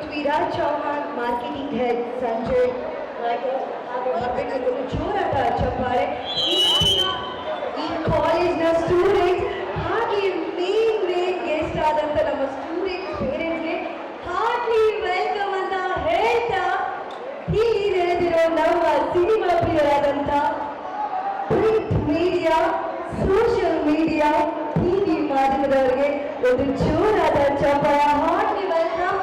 Prithviraj Chauhan marketing head Sanjay ಹಾಗೆ ಹಾಗೆ ಬರಬೇಕಾಗಿ ಒಂದು ಜೋರಾದ ಚಪ್ಪಾಳೆ ಈ ದಿನ ಈ ಕಾಲೇಜ್ನ ಸ್ಟೂಡೆಂಟ್ಸ್ ಹಾಗೆ ಮೇನ್ ಮೇನ್ ಗೆಸ್ಟ್ ಆದಂತ ನಮ್ಮ ಸ್ಟೂಡೆಂಟ್ಸ್ ಪೇರೆಂಟ್ಸ್ಗೆ ಹಾರ್ಟ್ಲಿ ವೆಲ್ಕಮ್ ಅಂತ ಹೇಳ್ತಾ ಇಲ್ಲಿ ನೆರೆದಿರೋ ನಮ್ಮ cinema ಪ್ರಿಯರಾದಂಥ print media social media TV ಮಾಧ್ಯಮದವರಿಗೆ ಒಂದು ಜೋರಾದ ಚಪ್ಪಾಳ ಹಾರ್ಟ್ಲಿ ವೆಲ್ಕಮ್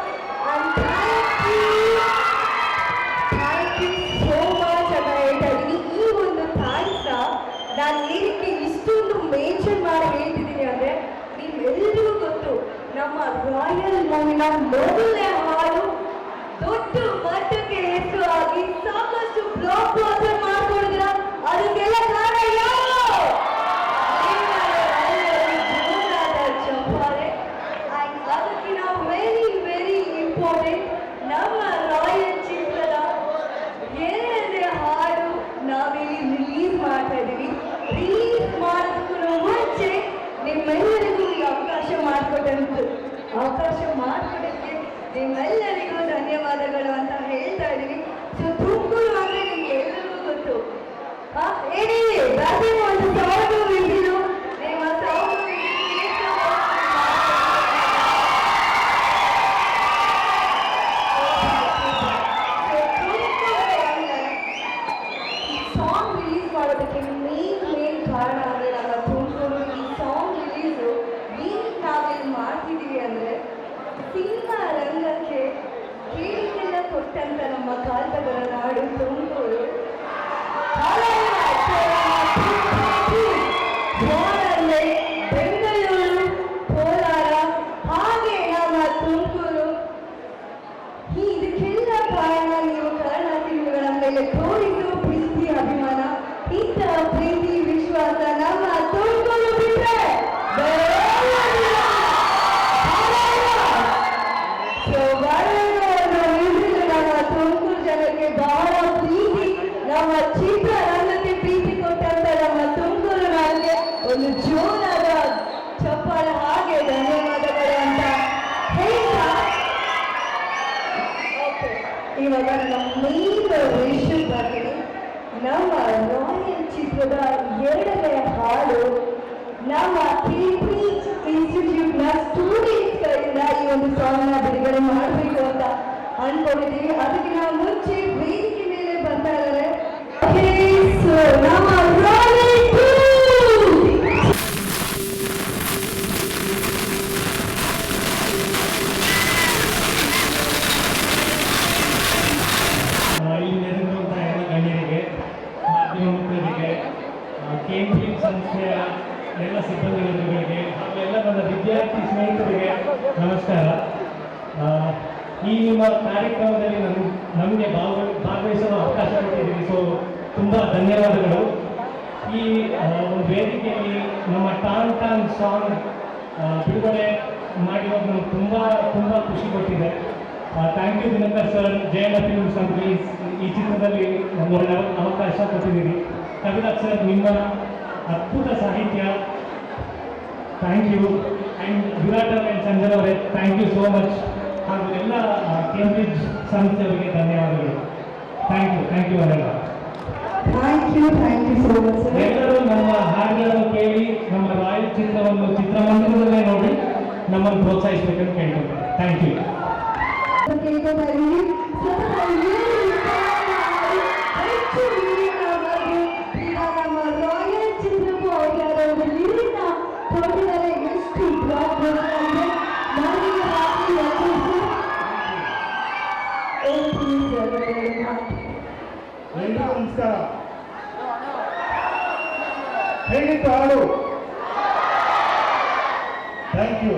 ರಾಯಲ್ ಮೂವಿನ ಮೊದಲನೇ ಹಾಡು ದೊಡ್ಡ ಮಟ್ಟಕ್ಕೆ ಹೆಸರು ಆಗಿ ಸಾಕಷ್ಟು ಬ್ಲಾಕ್ ಬಾಸ್ಟರ್ ಮಾಡ್ಕೊಂಡಿದ್ರ ಅದಕ್ಕೆಲ್ಲ ಕಾರಣ ಯಾರು ಜೋರಾದ ಚಪ್ಪಾಳೆ And ಅದಕ್ಕಿಂತ ವೆರಿ ವೆರಿ ಇಂಪಾರ್ಟೆಂಟ್ ನಮ್ಮ ರಾಯಲ್ ಚಿತ್ರದ ಎರಡನೇ ಹಾಡು ನಾವಿಲ್ಲಿ ರಿಲೀಸ್ ಮಾಡ್ತಾ ಇದ್ದೀವಿ ರಿಲೀಸ್ ಮಾಡೋದಕ್ಕೂ ಮುಂಚೆ ನಿಮ್ಮೆಲ್ಲರಿಗೂ ಈ ಅವಕಾಶ ಮಾಡಿಕೊಟ್ಟಂತ ಅವಕಾಶ ಮಾಡಿಕೊಡೋಕ್ಕೆ ನಿಮ್ಮೆಲ್ಲರಿಗೂ ಧನ್ಯವಾದಗಳು ಅಂತ ಹೇಳ್ತಾ ಇದ್ದೀವಿ ಸೊ ತುಮಕೂರು ಅಂದರೆ ನಿಮ್ಗೆ ಎಲ್ಲರಿಗೂ ಗೊತ್ತು ಆ, ಹೇಳಿ ರಾಜೇಂದ್ರ ಒಂದು ಸಾವಿರ ವಿಡಿಯೋ ನಿಮ್ಮ ಸಾವಿರ ಸಾಂಗ್ ರಿಲೀಸ್ ಮಾಡೋದಕ್ಕೆ ಮೇನ್ ಮೇನ್ ಕಾರಣ ಅಂದರೆ ನಮ್ಮ ತುಮಕೂರು ಈ ಸಾಂಗ್ ರಿಲೀಸು ಏನಕ್ಕೆ ನಾವಿಲ್ಲಿ ಮಾಡ್ತಿದ್ದೀವಿ ಅಂದರೆ ಸಿನಿಮಾ ರಂಗಕ್ಕೆ ಕೇಳಿಕೆಲ್ಲ ಕೊಟ್ಟಂತ ನಮ್ಮ ಕಾಲದವರ ನಾಡು. ಇವಾಗ ನಮ್ಮ ವಿಷಯ ಬರ್ತೀನಿ ನಮ್ಮ ರಾಯಲ್ ಚಿತ್ರದ ಎರಡನೇ ಹಾಡು, ನಮ್ಮ ಕೇಂಬ್ರಿಡ್ಜ್ ಇನ್ಸ್ಟಿಟ್ಯೂಟ್ನ ಸ್ಟೂಡೆಂಟ್ಗಳಿಂದ ಈ ಒಂದು ಸಾಂಗ್ನ ಬಿಡುಗಡೆ ಮಾಡಬೇಕು ಅಂತ ಅನ್ಕೊಂಡಿದ್ದೀವಿ. ಅದಕ್ಕಿಂತ ಮುಂಚೆ ವೇದಿಕೆ ಮೇಲೆ ಬರ್ತಾ ಇದ್ದಾರೆ. ಕಾರ್ಯಕ್ರಮದಲ್ಲಿ ನಾನು ನಮಗೆ ಭಾಗ ಭಾಗವಹಿಸಲು ಅವಕಾಶ ಕೊಟ್ಟಿದ್ದೀರಿ. ಸೊ ತುಂಬ ಧನ್ಯವಾದಗಳು. ಈ ಒಂದು ವೇದಿಕೆಯಲ್ಲಿ ನಮ್ಮ ಟಾನ್ ಟಾನ್ ಸಾಂಗ್ ಬಿಡುಗಡೆ ಮಾಡಿರೋದು ನಮ್ಗೆ ತುಂಬ ತುಂಬ ಖುಷಿ ಕೊಟ್ಟಿದೆ. Thank you Dinakar sir Jayalakshmi companies ಈ ಚಿತ್ರದಲ್ಲಿ ಒಳ್ಳೆ ಅವಕಾಶ ಕೊಟ್ಟಿದ್ದೀರಿ. ಕವಿರಾಜ್ ಸರ್ ನಿಮ್ಮ ಅದ್ಭುತ ಸಾಹಿತ್ಯ. Thank you and Virat and Sanjay ಅವರೇ ಥ್ಯಾಂಕ್ ಯು ಸೋ ಮಚ್ ಹಾಗೂ ಎಲ್ಲ ಕೇಂಬ್ರಿಡ್ಜ್ ಸಂಸ್ಥೆಯವರಿಗೆ ಧನ್ಯವಾದಗಳು. ಥ್ಯಾಂಕ್ ಯು ಥ್ಯಾಂಕ್ ಯು ಅವರೆಲ್ಲ thank you thank you so much ಎಲ್ಲರೂ ನಮ್ಮ ಹಾಡುಗಳನ್ನು ಕೇಳಿ ನಮ್ಮ ರಾಯಲ್ ಚಿತ್ರವನ್ನು ಚಿತ್ರಮಂದಿರದಲ್ಲೇ ನೋಡಿ ನಮ್ಮನ್ನು ಪ್ರೋತ್ಸಾಹಿಸಬೇಕಂತ ಕೇಳ್ಕೊಳ್ತಾರೆ ಥ್ಯಾಂಕ್ ಯು ಕೇಳ್ಕೊತಾ ಇದ್ದೀವಿ ಹೇಗಿತ್ತು ಹಾಡು ಥ್ಯಾಂಕ್ ಯು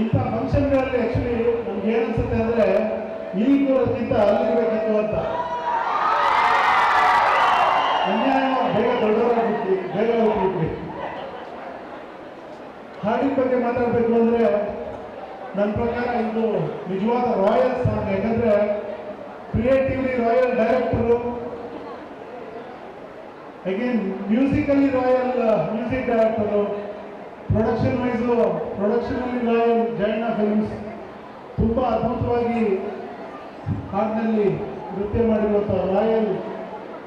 ಇಂಥ ಫಂಕ್ಷನ್ಗಳಲ್ಲಿ ಆ್ಯಕ್ಚುಲಿ ನಮ್ಗೆ ಏನು ಅನ್ಸುತ್ತೆ ಅಂದರೆ ಇಲ್ಲಿ ಕೂರೋದಕ್ಕಿಂತ ಅಲ್ಲಿರ್ಬೇಕಿತ್ತು ಅಂತ ಅನ್ಯಾಯ ಬೇಗ ದೊಡ್ಡವರಾಗಿದ್ವಿ ಬೇಗ ಹೋಗಿದ್ವಿ ಹಾಡಿನ ಬಗ್ಗೆ ಮಾತಾಡಬೇಕು ಅಂದರೆ ನನ್ನ ಪ್ರಕಾರ ಇದು ನಿಜವಾದ ರಾಯಲ್ ಸಾಂಗ್ ಯಾಕಂದರೆ creatively Royal director again musically Royal music director production wise ಪ್ರೊಡಕ್ಷನಲ್ಲಿ royal Jayanna films ತುಂಬ ಅದ್ಭುತವಾಗಿ ಹಾಡಿನಲ್ಲಿ ನೃತ್ಯ ಮಾಡಿರುವಂಥ ರಾಯಲ್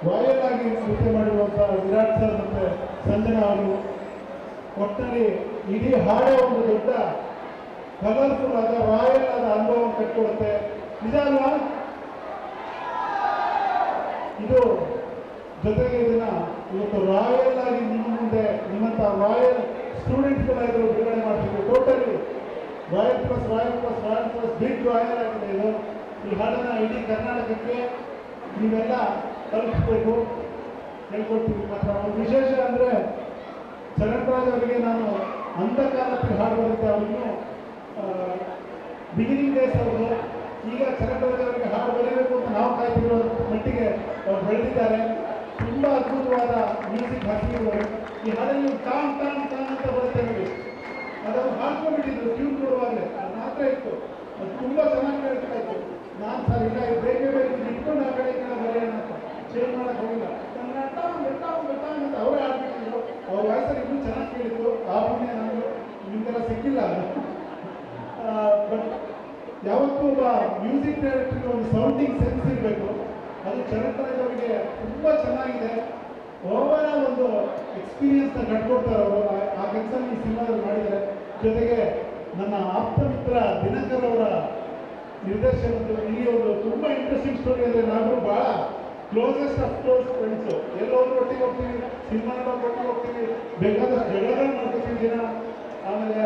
ರಾಯಲ್ ಆಗಿ ನೃತ್ಯ ಮಾಡಿರುವಂಥ ವಿರಾಟ್ ಸರ್ ಮತ್ತು ಸಂಜನಾ ಅವರು ಒಟ್ಟಿನಲ್ಲಿ ಇಡೀ ಹಾಡೇ ಒಂದು ದೊಡ್ಡ ಕಲರ್ಫುಲ್ ಆದ ರಾಯಲ್ ಆದ ಅನುಭವ ಕಟ್ಕೊಡುತ್ತೆ ನಿಜ ಅಲ್ವಾ? ಇದು ಜೊತೆಗೆ ಇದನ್ನ ಇವತ್ತು ರಾಯಲ್ ಆಗಿ ನಿಮ್ಮ ಮುಂದೆ, ನಿಮ್ಮಂತ ರಾಯಲ್ ಸ್ಟೂಡೆಂಟ್ಗಳಾಗಿರೋ ಬಿಡುಗಡೆ ಮಾಡ್ತೀವಿ totally Royal plus Royal plus Royal plus big Royal ಆಗಿದೆ ಇದು. ಈ ಹಾಡನ್ನ ಇಡೀ ಕರ್ನಾಟಕಕ್ಕೆ ನೀವೆಲ್ಲ ತಲುಪಿಸ್ಬೇಕು ಹೇಳ್ಕೊಡ್ತೀವಿ. ಮಾತ್ರ ಒಂದು ವಿಶೇಷ ಅಂದರೆ ಚರಣ್ರಾಜ್ ಅವರಿಗೆ ನಾನು ಅಂಧಕಾಲಕ್ಕೆ ಹಾಡು ಬರುತ್ತೆ ಅವ್ರಿಗೂ ಬಿಗಿನಿಂಗ್ ಡೇಸ್ ಅವರು. ಈಗ ಚರಣ್ರಾಜ್ ಅವರಿಗೆ ಹಾಡು ಬರೀಬೇಕು ಅಂತ ನಾವು ಕಾಯ್ತಿರೋ ಮಟ್ಟಿಗೆ ಅವ್ರು ಬೆಳೆದಿದ್ದಾರೆ. ತುಂಬ ಅದ್ಭುತವಾದ ಮ್ಯೂಸಿಕ್ ಹಾಕಿರುವರು ಈ ಹಾಡಲ್ಲಿ ಟಾನ್ ಟಾನ್ ಟಾನ್ ಅಂತ ಬರುತ್ತೆ ನೋಡಿ. ಅದನ್ನು ಹಾಡ್ಕೊಂಡ್ಬಿಟ್ಟಿದ್ರು ಟ್ಯೂನ್ ಕೊಡುವಾಗಲೇ. ಅದು ಮಾತ್ರ ಇತ್ತು. ಅದು ತುಂಬ ಚೆನ್ನಾಗಿ ಕೇಳ್ತಾ ಇತ್ತು. ನಾನು ಸರ್ ಇಲ್ಲ ಬೇರೆ ಬೇರೆ ಇಟ್ಕೊಂಡು ಆ ಕಡೆ ಕಡೆ ಬರೆಯೋಣ ಅಂತ. ಚೇಂಜ್ ಮಾಡಕ್ ಹೋಗಿಲ್ಲ. ನನ್ನ ಟಾಂಗ್ ಟಾಂಗ್ ಟಾಂಗ್ ಅಂತ ಅವರೇ ಆಡ್ಬಿಟ್ಟಿದ್ರು ಅವ್ರ ವಯಸ್ಸಲ್ಲಿ ಇನ್ನೂ ಚೆನ್ನಾಗಿ ಕೇಳಿತ್ತು. ಆ ಪುಣ್ಯ ನನಗೆ ನಿಮ್ಗೆಲ್ಲ ಸಿಕ್ಕಿಲ್ಲ ಅದು. ಬಟ್ ಯಾವತ್ತೂ ಒಬ್ಬ ಮ್ಯೂಸಿಕ್ ಡೈರೆಕ್ಟರ್ಗೆ ಒಂದು ಸೌಂಡಿಂಗ್ ಸೆನ್ಸ್ ಇರಬೇಕು. ಅದು ಚರಣ್ರಾಜ್ ಅವರಿಗೆ ತುಂಬ ಚೆನ್ನಾಗಿದೆ. ಓವರ್ ಆಲ್ ಒಂದು ಎಕ್ಸ್ಪೀರಿಯನ್ಸ್ನ ಕಟ್ಕೊಡ್ತಾರೆ ಅವರು. ಆ- ಕೆಲಸ ಈ ಸಿನಿಮಾದಲ್ಲಿ ಮಾಡಿದ್ದಾರೆ. ಜೊತೆಗೆ ನನ್ನ ಆಪ್ತ ಮಿತ್ರ ದಿನಕರ್ ಅವರ ನಿರ್ದೇಶನದ್ದು ಈ ಒಂದು ತುಂಬ ಇಂಟ್ರೆಸ್ಟಿಂಗ್ ಸ್ಟೋರಿ ಅಂದರೆ ನಾವು ಭಾಳ ಕ್ಲೋಸೆಸ್ಟ್ ಆಫ್ ಕ್ಲೋಸ್ ಫ್ರೆಂಡ್ಸು ಎಲ್ಲೋದ್ರು ಒಟ್ಟಿಗೆ ಹೋಗ್ತೀವಿ, ಸಿನಿಮಾ ಒಟ್ಟಿಗೆ ಹೋಗ್ತೀವಿ ಬೇಕಾದಷ್ಟು ಜಗಳಗಳು ಮಾಡ್ಕೊತೀವಿ ದಿನ. ಆಮೇಲೆ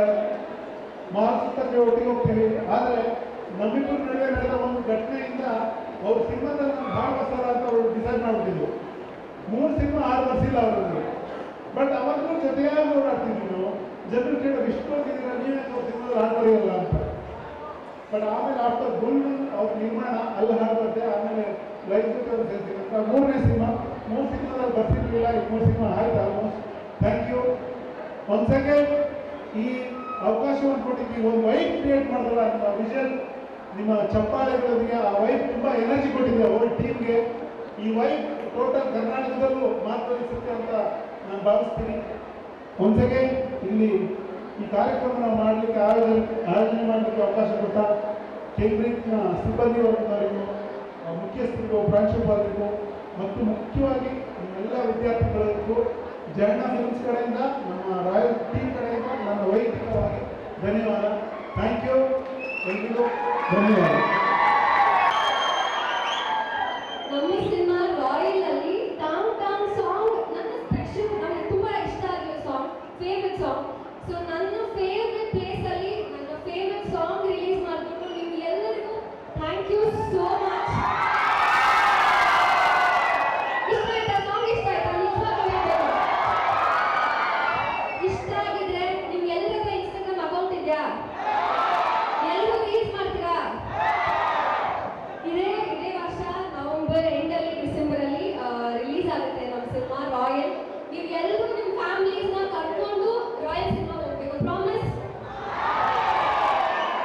ಮಾತುಕತೆ ಒಟ್ಟಿಗೆ ಹೋಗ್ತೀವಿ. ಆದರೆ ನಮ್ಮಿಬ್ಬರ ನಡುವೆ ನಡೆದ ಒಂದು ಘಟನೆಯಿಂದ ಅವ್ರ ಸಿನಿಮಾದಲ್ಲಿ ಭಾಳ ಬರ್ತಾರ ಅಂತ ಅವರು ಡಿಸೈಡ್ ಮಾಡ್ಬಿಟ್ಟಿದ್ರು ಮೂರು ಸಿನಿಮಾ ಆರು ಬರ್ಸಿಲ್ಲ ಅವ್ರಿಗೆ ಬಟ್ ಅವಾಗೂ ಜೊತೆಯಾಗಿ ಓಡಾಡ್ತಿದ್ರು ಜನರು ಕೇಳೋ ಇಷ್ಟು ಹೋಗಿದ್ದೀರ ನೀವೇ ಅವ್ರ ಸಿನಿಮಾದಲ್ಲಿ ಹಾಡು ಬರೆಯಲ್ಲ ಅಂತ. ಬಟ್ ಆಮೇಲೆ ಆಫ್ಟರ್ ಗುಲ್ ಅವ್ರ ನಿರ್ಮಾಣ, ಅಲ್ಲಿ ಹಾಡು ಬರುತ್ತೆ. ಆಮೇಲೆ ಲೈಫ್ ಅಂತ ಮೂರನೇ ಸಿನಿಮಾ, ಮೂರು ಸಿನಿಮಾದಲ್ಲಿ ಬರ್ತಿರ್ಲಿಲ್ಲ. ಈ ಮೂರು ಸಿನಿಮಾ ಆಯ್ತು ಆಲ್ಮೋಸ್ಟ್ ಥ್ಯಾಂಕ್ ಯು ಒಂದು ಸೆಕೆಂಡ್ ಈ ಅವಕಾಶವನ್ನು ಕೊಟ್ಟಿದ್ದೀವಿ ಒಂದು ವೈಟ್ ಕ್ರಿಯೇಟ್ ಮಾಡಿದ್ರಲ್ಲ ಅಂತ ವಿಷನ್ ನಿಮ್ಮ ಚಪ್ಪಾಳೆಗಳಿಗೆ ಆ ವೈಫ್ ತುಂಬ ಎನರ್ಜಿ ಕೊಟ್ಟಿದೆ. ಹೋಲ್ ಟೀಮ್ಗೆ ಈ ವೈಫ್ ಟೋಟಲ್ ಕರ್ನಾಟಕದಲ್ಲೂ ಮಾರ್ಪಡಿಸುತ್ತೆ ಅಂತ ನಾನು ಭಾವಿಸ್ತೀನಿ. ಒಂದು ಇಲ್ಲಿ ಈ ಕಾರ್ಯಕ್ರಮ ಮಾಡಲಿಕ್ಕೆ ಆಯೋಜನೆ ಆಯೋಜನೆ ಮಾಡಲಿಕ್ಕೆ ಅವಕಾಶ ಕೊಟ್ಟ ಕೇಂಬ್ರಿಡ್ಜ್ನ ಸಿಬ್ಬಂದಿ ವರ್ಗದವರಿಗೂ ಮುಖ್ಯಸ್ಥರಿಗೂ, ಪ್ರಾಂಶುಪಾಲರಿಗೂ, ಮತ್ತು ಮುಖ್ಯವಾಗಿ ಎಲ್ಲ ವಿದ್ಯಾರ್ಥಿಗಳಿಗೂ ಜಯಣ್ಣ ಫಿಲ್ಮ್ಸ್ ಕಡೆಯಿಂದ, ನಮ್ಮ ರಾಯಲ್ ಟೀಮ್ ಕಡೆಯಿಂದ ನನ್ನ ವೈಯಕ್ತಿಕವಾಗಿ ಧನ್ಯವಾದ. ಥ್ಯಾಂಕ್ ಯು ಎಲ್ರಿಗೂ ಧನ್ಯವಾದ ನಮ್ಮ ಸಿನಿಮಾ ರಾಯಲ್ ಅಲ್ಲಿ ಟಾಮ್ ಟಾಮ್ ಸಾಂಗ್ ನನ್ನ ಸ್ಪೆಷಲ್ ನನಗೆ ತುಂಬಾ ಇಷ್ಟ ಆಗಿರೋ ಸಾಂಗ್ ಫೇವ್ರೆಟ್ ಸಾಂಗ್ ಸೊ ನನ್ನ ಫೇವ್ರೆಟ್ ಪ್ಲೇಸ್ ಅಲ್ಲಿ ನನ್ನ ಫೇವ್ರೆಟ್ ಸಾಂಗ್ ರಿಲೀಸ್ ಮಾಡಿಕೊಂಡು ನಿಮ್ಗೆ ಎಲ್ಲರಿಗೂ ಥ್ಯಾಂಕ್ ಯು ಸೋ ಮಚ್ ಇಷ್ಟ ಆಯ್ತಾ ಸಾಂಗ್ ಇಷ್ಟ ಆಯ್ತಾ ನಿಜವಾಗ್ಲೂ ಹೇಳ್ಬೇಕು. ಇಷ್ಟ ಆಗಿದ್ರೆ ನಿಮ್ಗೆ ಎಲ್ಲರಿಗೂ ಇನ್ಸ್ಟಾಗ್ರಾಮ್ ಅಕೌಂಟ್ ಇದೆಯಾ ಎಲ್ಲರೂ ರಿಲೀಸ್ ಮಾಡ್ತೀರಾ ಇದೇ ಇದೇ ವರ್ಷ ನವೆಂಬರ್ ಎಂಡಲ್ಲಿ ಡಿಸೆಂಬರ್ ಅಲ್ಲಿ ರಿಲೀಸ್ ಆಗುತ್ತೆ ನಮ್ಮ ಸಿನಿಮಾ ರಾಯಲ್ ನೀವು ಎಲ್ಲರೂ ನಿಮ್ಮ ಫ್ಯಾಮಿಲೀಸ್ನ ಕರ್ಕೊಂಡು ರಾಯಲ್ ಸಿನಿಮಾ ಹೋಗ್ಬೇಕು ಪ್ರಾಮಿಸ್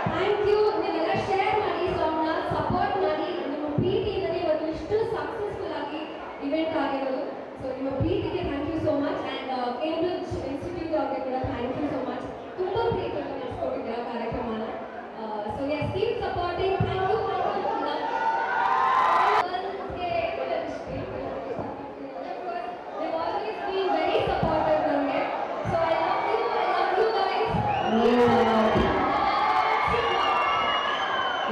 ಥ್ಯಾಂಕ್ ಯು ನೀವೆಲ್ಲ ಶೇರ್ ಮಾಡಿ ಸಾಂಗ್ನ ಸಪೋರ್ಟ್ ಮಾಡಿ ನಿಮ್ಮ ಪ್ರೀತಿಯಿಂದಲೇ ಇವತ್ತು ಇಷ್ಟು ಸಕ್ಸಸ್ಫುಲ್ ಆಗಿ ಇವೆಂಟ್ ಆಗಿರೋದು. ಸೊ ನಿಮ್ಮ ಪ್ರೀತಿಗೆ thank you so much and Cambridge institute ಅವ್ರಿಗೆ ಕೂಡ ಥ್ಯಾಂಕ್ ಯು ಸೋ ಮಚ್ ತುಂಬ ಪ್ರೀತಿಯಿಂದ ನಡೆಸ್ಕೊಟ್ಟಿದ್ದೀರಾ ಕಾರ್ಯಕ್ರಮನ. So yes keep supporting thank you They've always been very supportive ನಮಗೆ so I love you I love you guys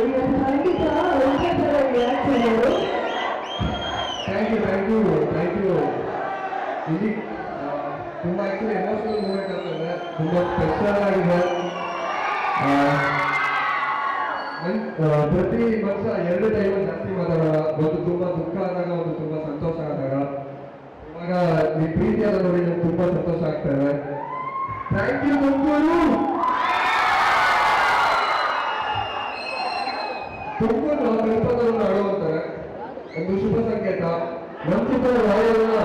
ಈಗ ಖಂಡಿತ ಒಳ್ಳೆ ಥರ ರಿಯಾಕ್ಷನ್ ಅವರು thank you thank you thank you ಇಲ್ಲಿ ತುಂಬ ಆ್ಯಕ್ಚುಲಿ ಎಮೋಷನಲ್ ಮೂಮೆಂಟ್ ಆಗ್ತದೆ ತುಂಬ ಪ್ರತಿ ವರ್ಷ ಎರಡು ಟೈಮ್ ಜಾಸ್ತಿ ಮಾತಾಡೋಣ. ಒಂದು ತುಂಬಾ ದುಃಖ ಆದಾಗ, ಒಂದು ತುಂಬಾ ಸಂತೋಷ ಆದಾಗ. ಇವಾಗ ಈ ಪ್ರೀತಿಯಾದ ನೋಡಿ ನಮ್ಗೆ ತುಂಬಾ ಸಂತೋಷ ಆಗ್ತದೆ. ಥ್ಯಾಂಕ್ ಯು ತುಮಕೂರು ತುಮಕೂರು ಗಣಪತವನ್ನು ಆಡುವಂತಾರೆ ಒಂದು ಶುಭ ಸಂಕೇತ. ಸೂಪರ್ ರಾಯಲ್ನ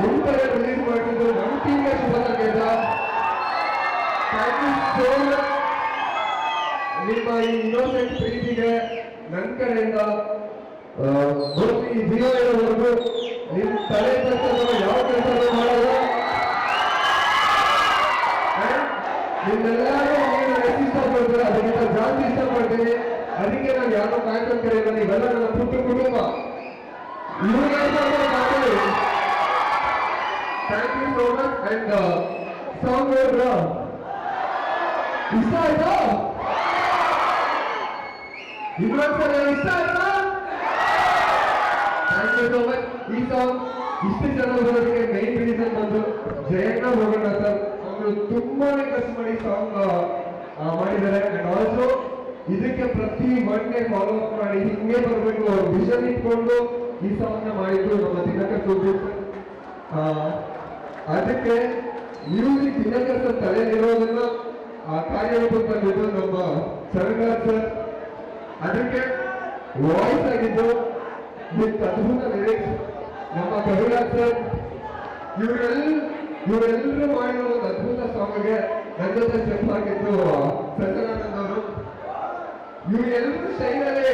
ನಿಮ್ಮ ಕಡೆ ರಿಲೀಸ್ ಮಾಡಿದ್ರು ನಮ್ಮ ಟೀಮ್ಗೆ ಶುಭ ಸಂಕೇತ. ನಿಮ್ಮ ಈ ಇನ್ನೋಸೆಂಟ್ ಪ್ರೀತಿಗೆ ನನ್ನ ಕಡೆಯಿಂದ ಒಂದು ಇರೋವರೆಗೂ ನಿಮ್ಮ ತಲೆ ಕೆಲಸ ಯಾವ ಕೆಲಸ ಮಾಡೋದು ನಿಮ್ಮೆಲ್ಲರೂ ಎಷ್ಟು ಇಷ್ಟಪಡ್ತೀರ? ಅದಕ್ಕಿಂತ ಜಾಸ್ತಿ ಇಷ್ಟಪಡ್ತೀನಿ. ಅದಕ್ಕೆ ನಾನು ಯಾರೋ ಕಾಯ್ಕೊಂಡು ಕರೆಯಲ್ಲ ಇವೆಲ್ಲ ನನ್ನ ಪುಟ್ಟ ಕುಟುಂಬ. Thank you so much and song ಇಷ್ಟ ಆಯ್ತಾ? ಇನ್ನೊಂದ್ಸಲ ಇಷ್ಟ ಆಯ್ತಾ? ಈ ಸಾಂಗ್ ಇಷ್ಟು ಜನ ಬರೋದಕ್ಕೆ ಮೈನ್ ರೀಸನ್ ಬಂದು ಜಯಣ್ಣ ಹೋಗೋಣ ಸರ್ ಅವರು ತುಂಬಾನೇ ಕಷ್ಟ ಮಾಡಿ ಸಾಂಗ್ ಮಾಡಿದ್ದಾರೆ. ಅಂಡ್ ಆಲ್ಸೋ ಇದಕ್ಕೆ ಪ್ರತಿ ಒನ್ನೇ ಫಾಲೋ ಅಪ್ ಮಾಡಿ ಹಿಂಗೆ ಬರಬೇಕು ವಿಷನ್ ಇಟ್ಕೊಂಡು ಈ ಸಾಂಗ್ನ ಮಾಡಿದ್ರು ನಮ್ಮ ದಿನಕರ್ ಸೂಪರ್ ಅದಕ್ಕೆ ಮ್ಯೂಸಿಕ್ ದಿನಕರ್ ಸರ್ ತಲೆಯಲ್ಲಿರೋದನ್ನ ಆ ಕಾರ್ಯರೂಪದಲ್ಲಿದ್ದು ನಮ್ಮ ಸರ್ಗಾರ್ ಸರ್. ಅದಕ್ಕೆ ವಾಯ್ಸ್ ಆಗಿದ್ದು ವಿತ್ ಅದ್ಭುತ ಲಿರಿಕ್ಸ್ ನಮ್ಮ ಕವಿರಾಜ್ ಸರ್ ಇವರೆಲ್ಲ ಇವರೆಲ್ಲರೂ ಮಾಡಿರೋ ಒಂದು ಅದ್ಭುತ ಸಾಂಗ್ಗೆ ನನ್ನ ಜೊತೆ ಸ್ಟೆಪ್ ಹಾಕಿದ್ದು ಸತ್ಯನಾನಂದ್ ಅವರು ಇವರೆಲ್ಲರೂ ಶೈಲಲ್ಲಿ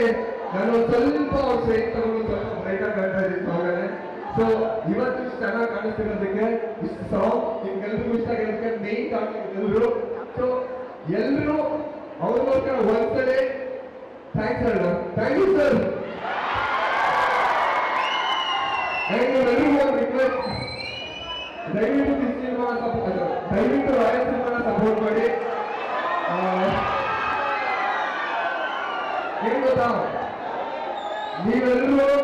ನಾನು ಸ್ವಲ್ಪ ಅವ್ರ ಸ್ನೇಹಿತರು ಸ್ವಲ್ಪ ಬ್ರೈಟ್ ಆಗಿ ಕಾಣ್ತಾ ಇದ್ದೀನಿ ಸಾಂಗಲ್ಲಿ. ಸೊ ಇವತ್ತು ಚೆನ್ನಾಗಿ ಕಾಣಿಸ್ತಿರೋದಕ್ಕೆ ಇಷ್ಟು ಸಾಂಗ್ ನಿಮ್ಗೆಲ್ಲರಿಗೂ ಇಷ್ಟ ಆಗಿರೋದಕ್ಕೆ ಮೇನ್ ಕಾರಣ ಎಲ್ಲರೂ ಸೊ ಎಲ್ಲರೂ ಅವ್ರಿಗೋಸ್ಕರ ಒಂದ್ಸಲಿ ಥ್ಯಾಂಕ್ಸ್ ಅಣ್ಣ ಥ್ಯಾಂಕ್ ಯು ಸರ್ ಒಂದು ರಿಕ್ವೆಸ್ಟ್ ದಯವಿಟ್ಟು ಸಪೋರ್ಟ್ ದಯವಿಟ್ಟು ರಾಯಲ್ ಸಿನಿಮಾನ ಸಪೋರ್ಟ್ ಮಾಡಿ. ಏನ್ ಗೊತ್ತಾ? ನೀವೆಲ್ಲರೂ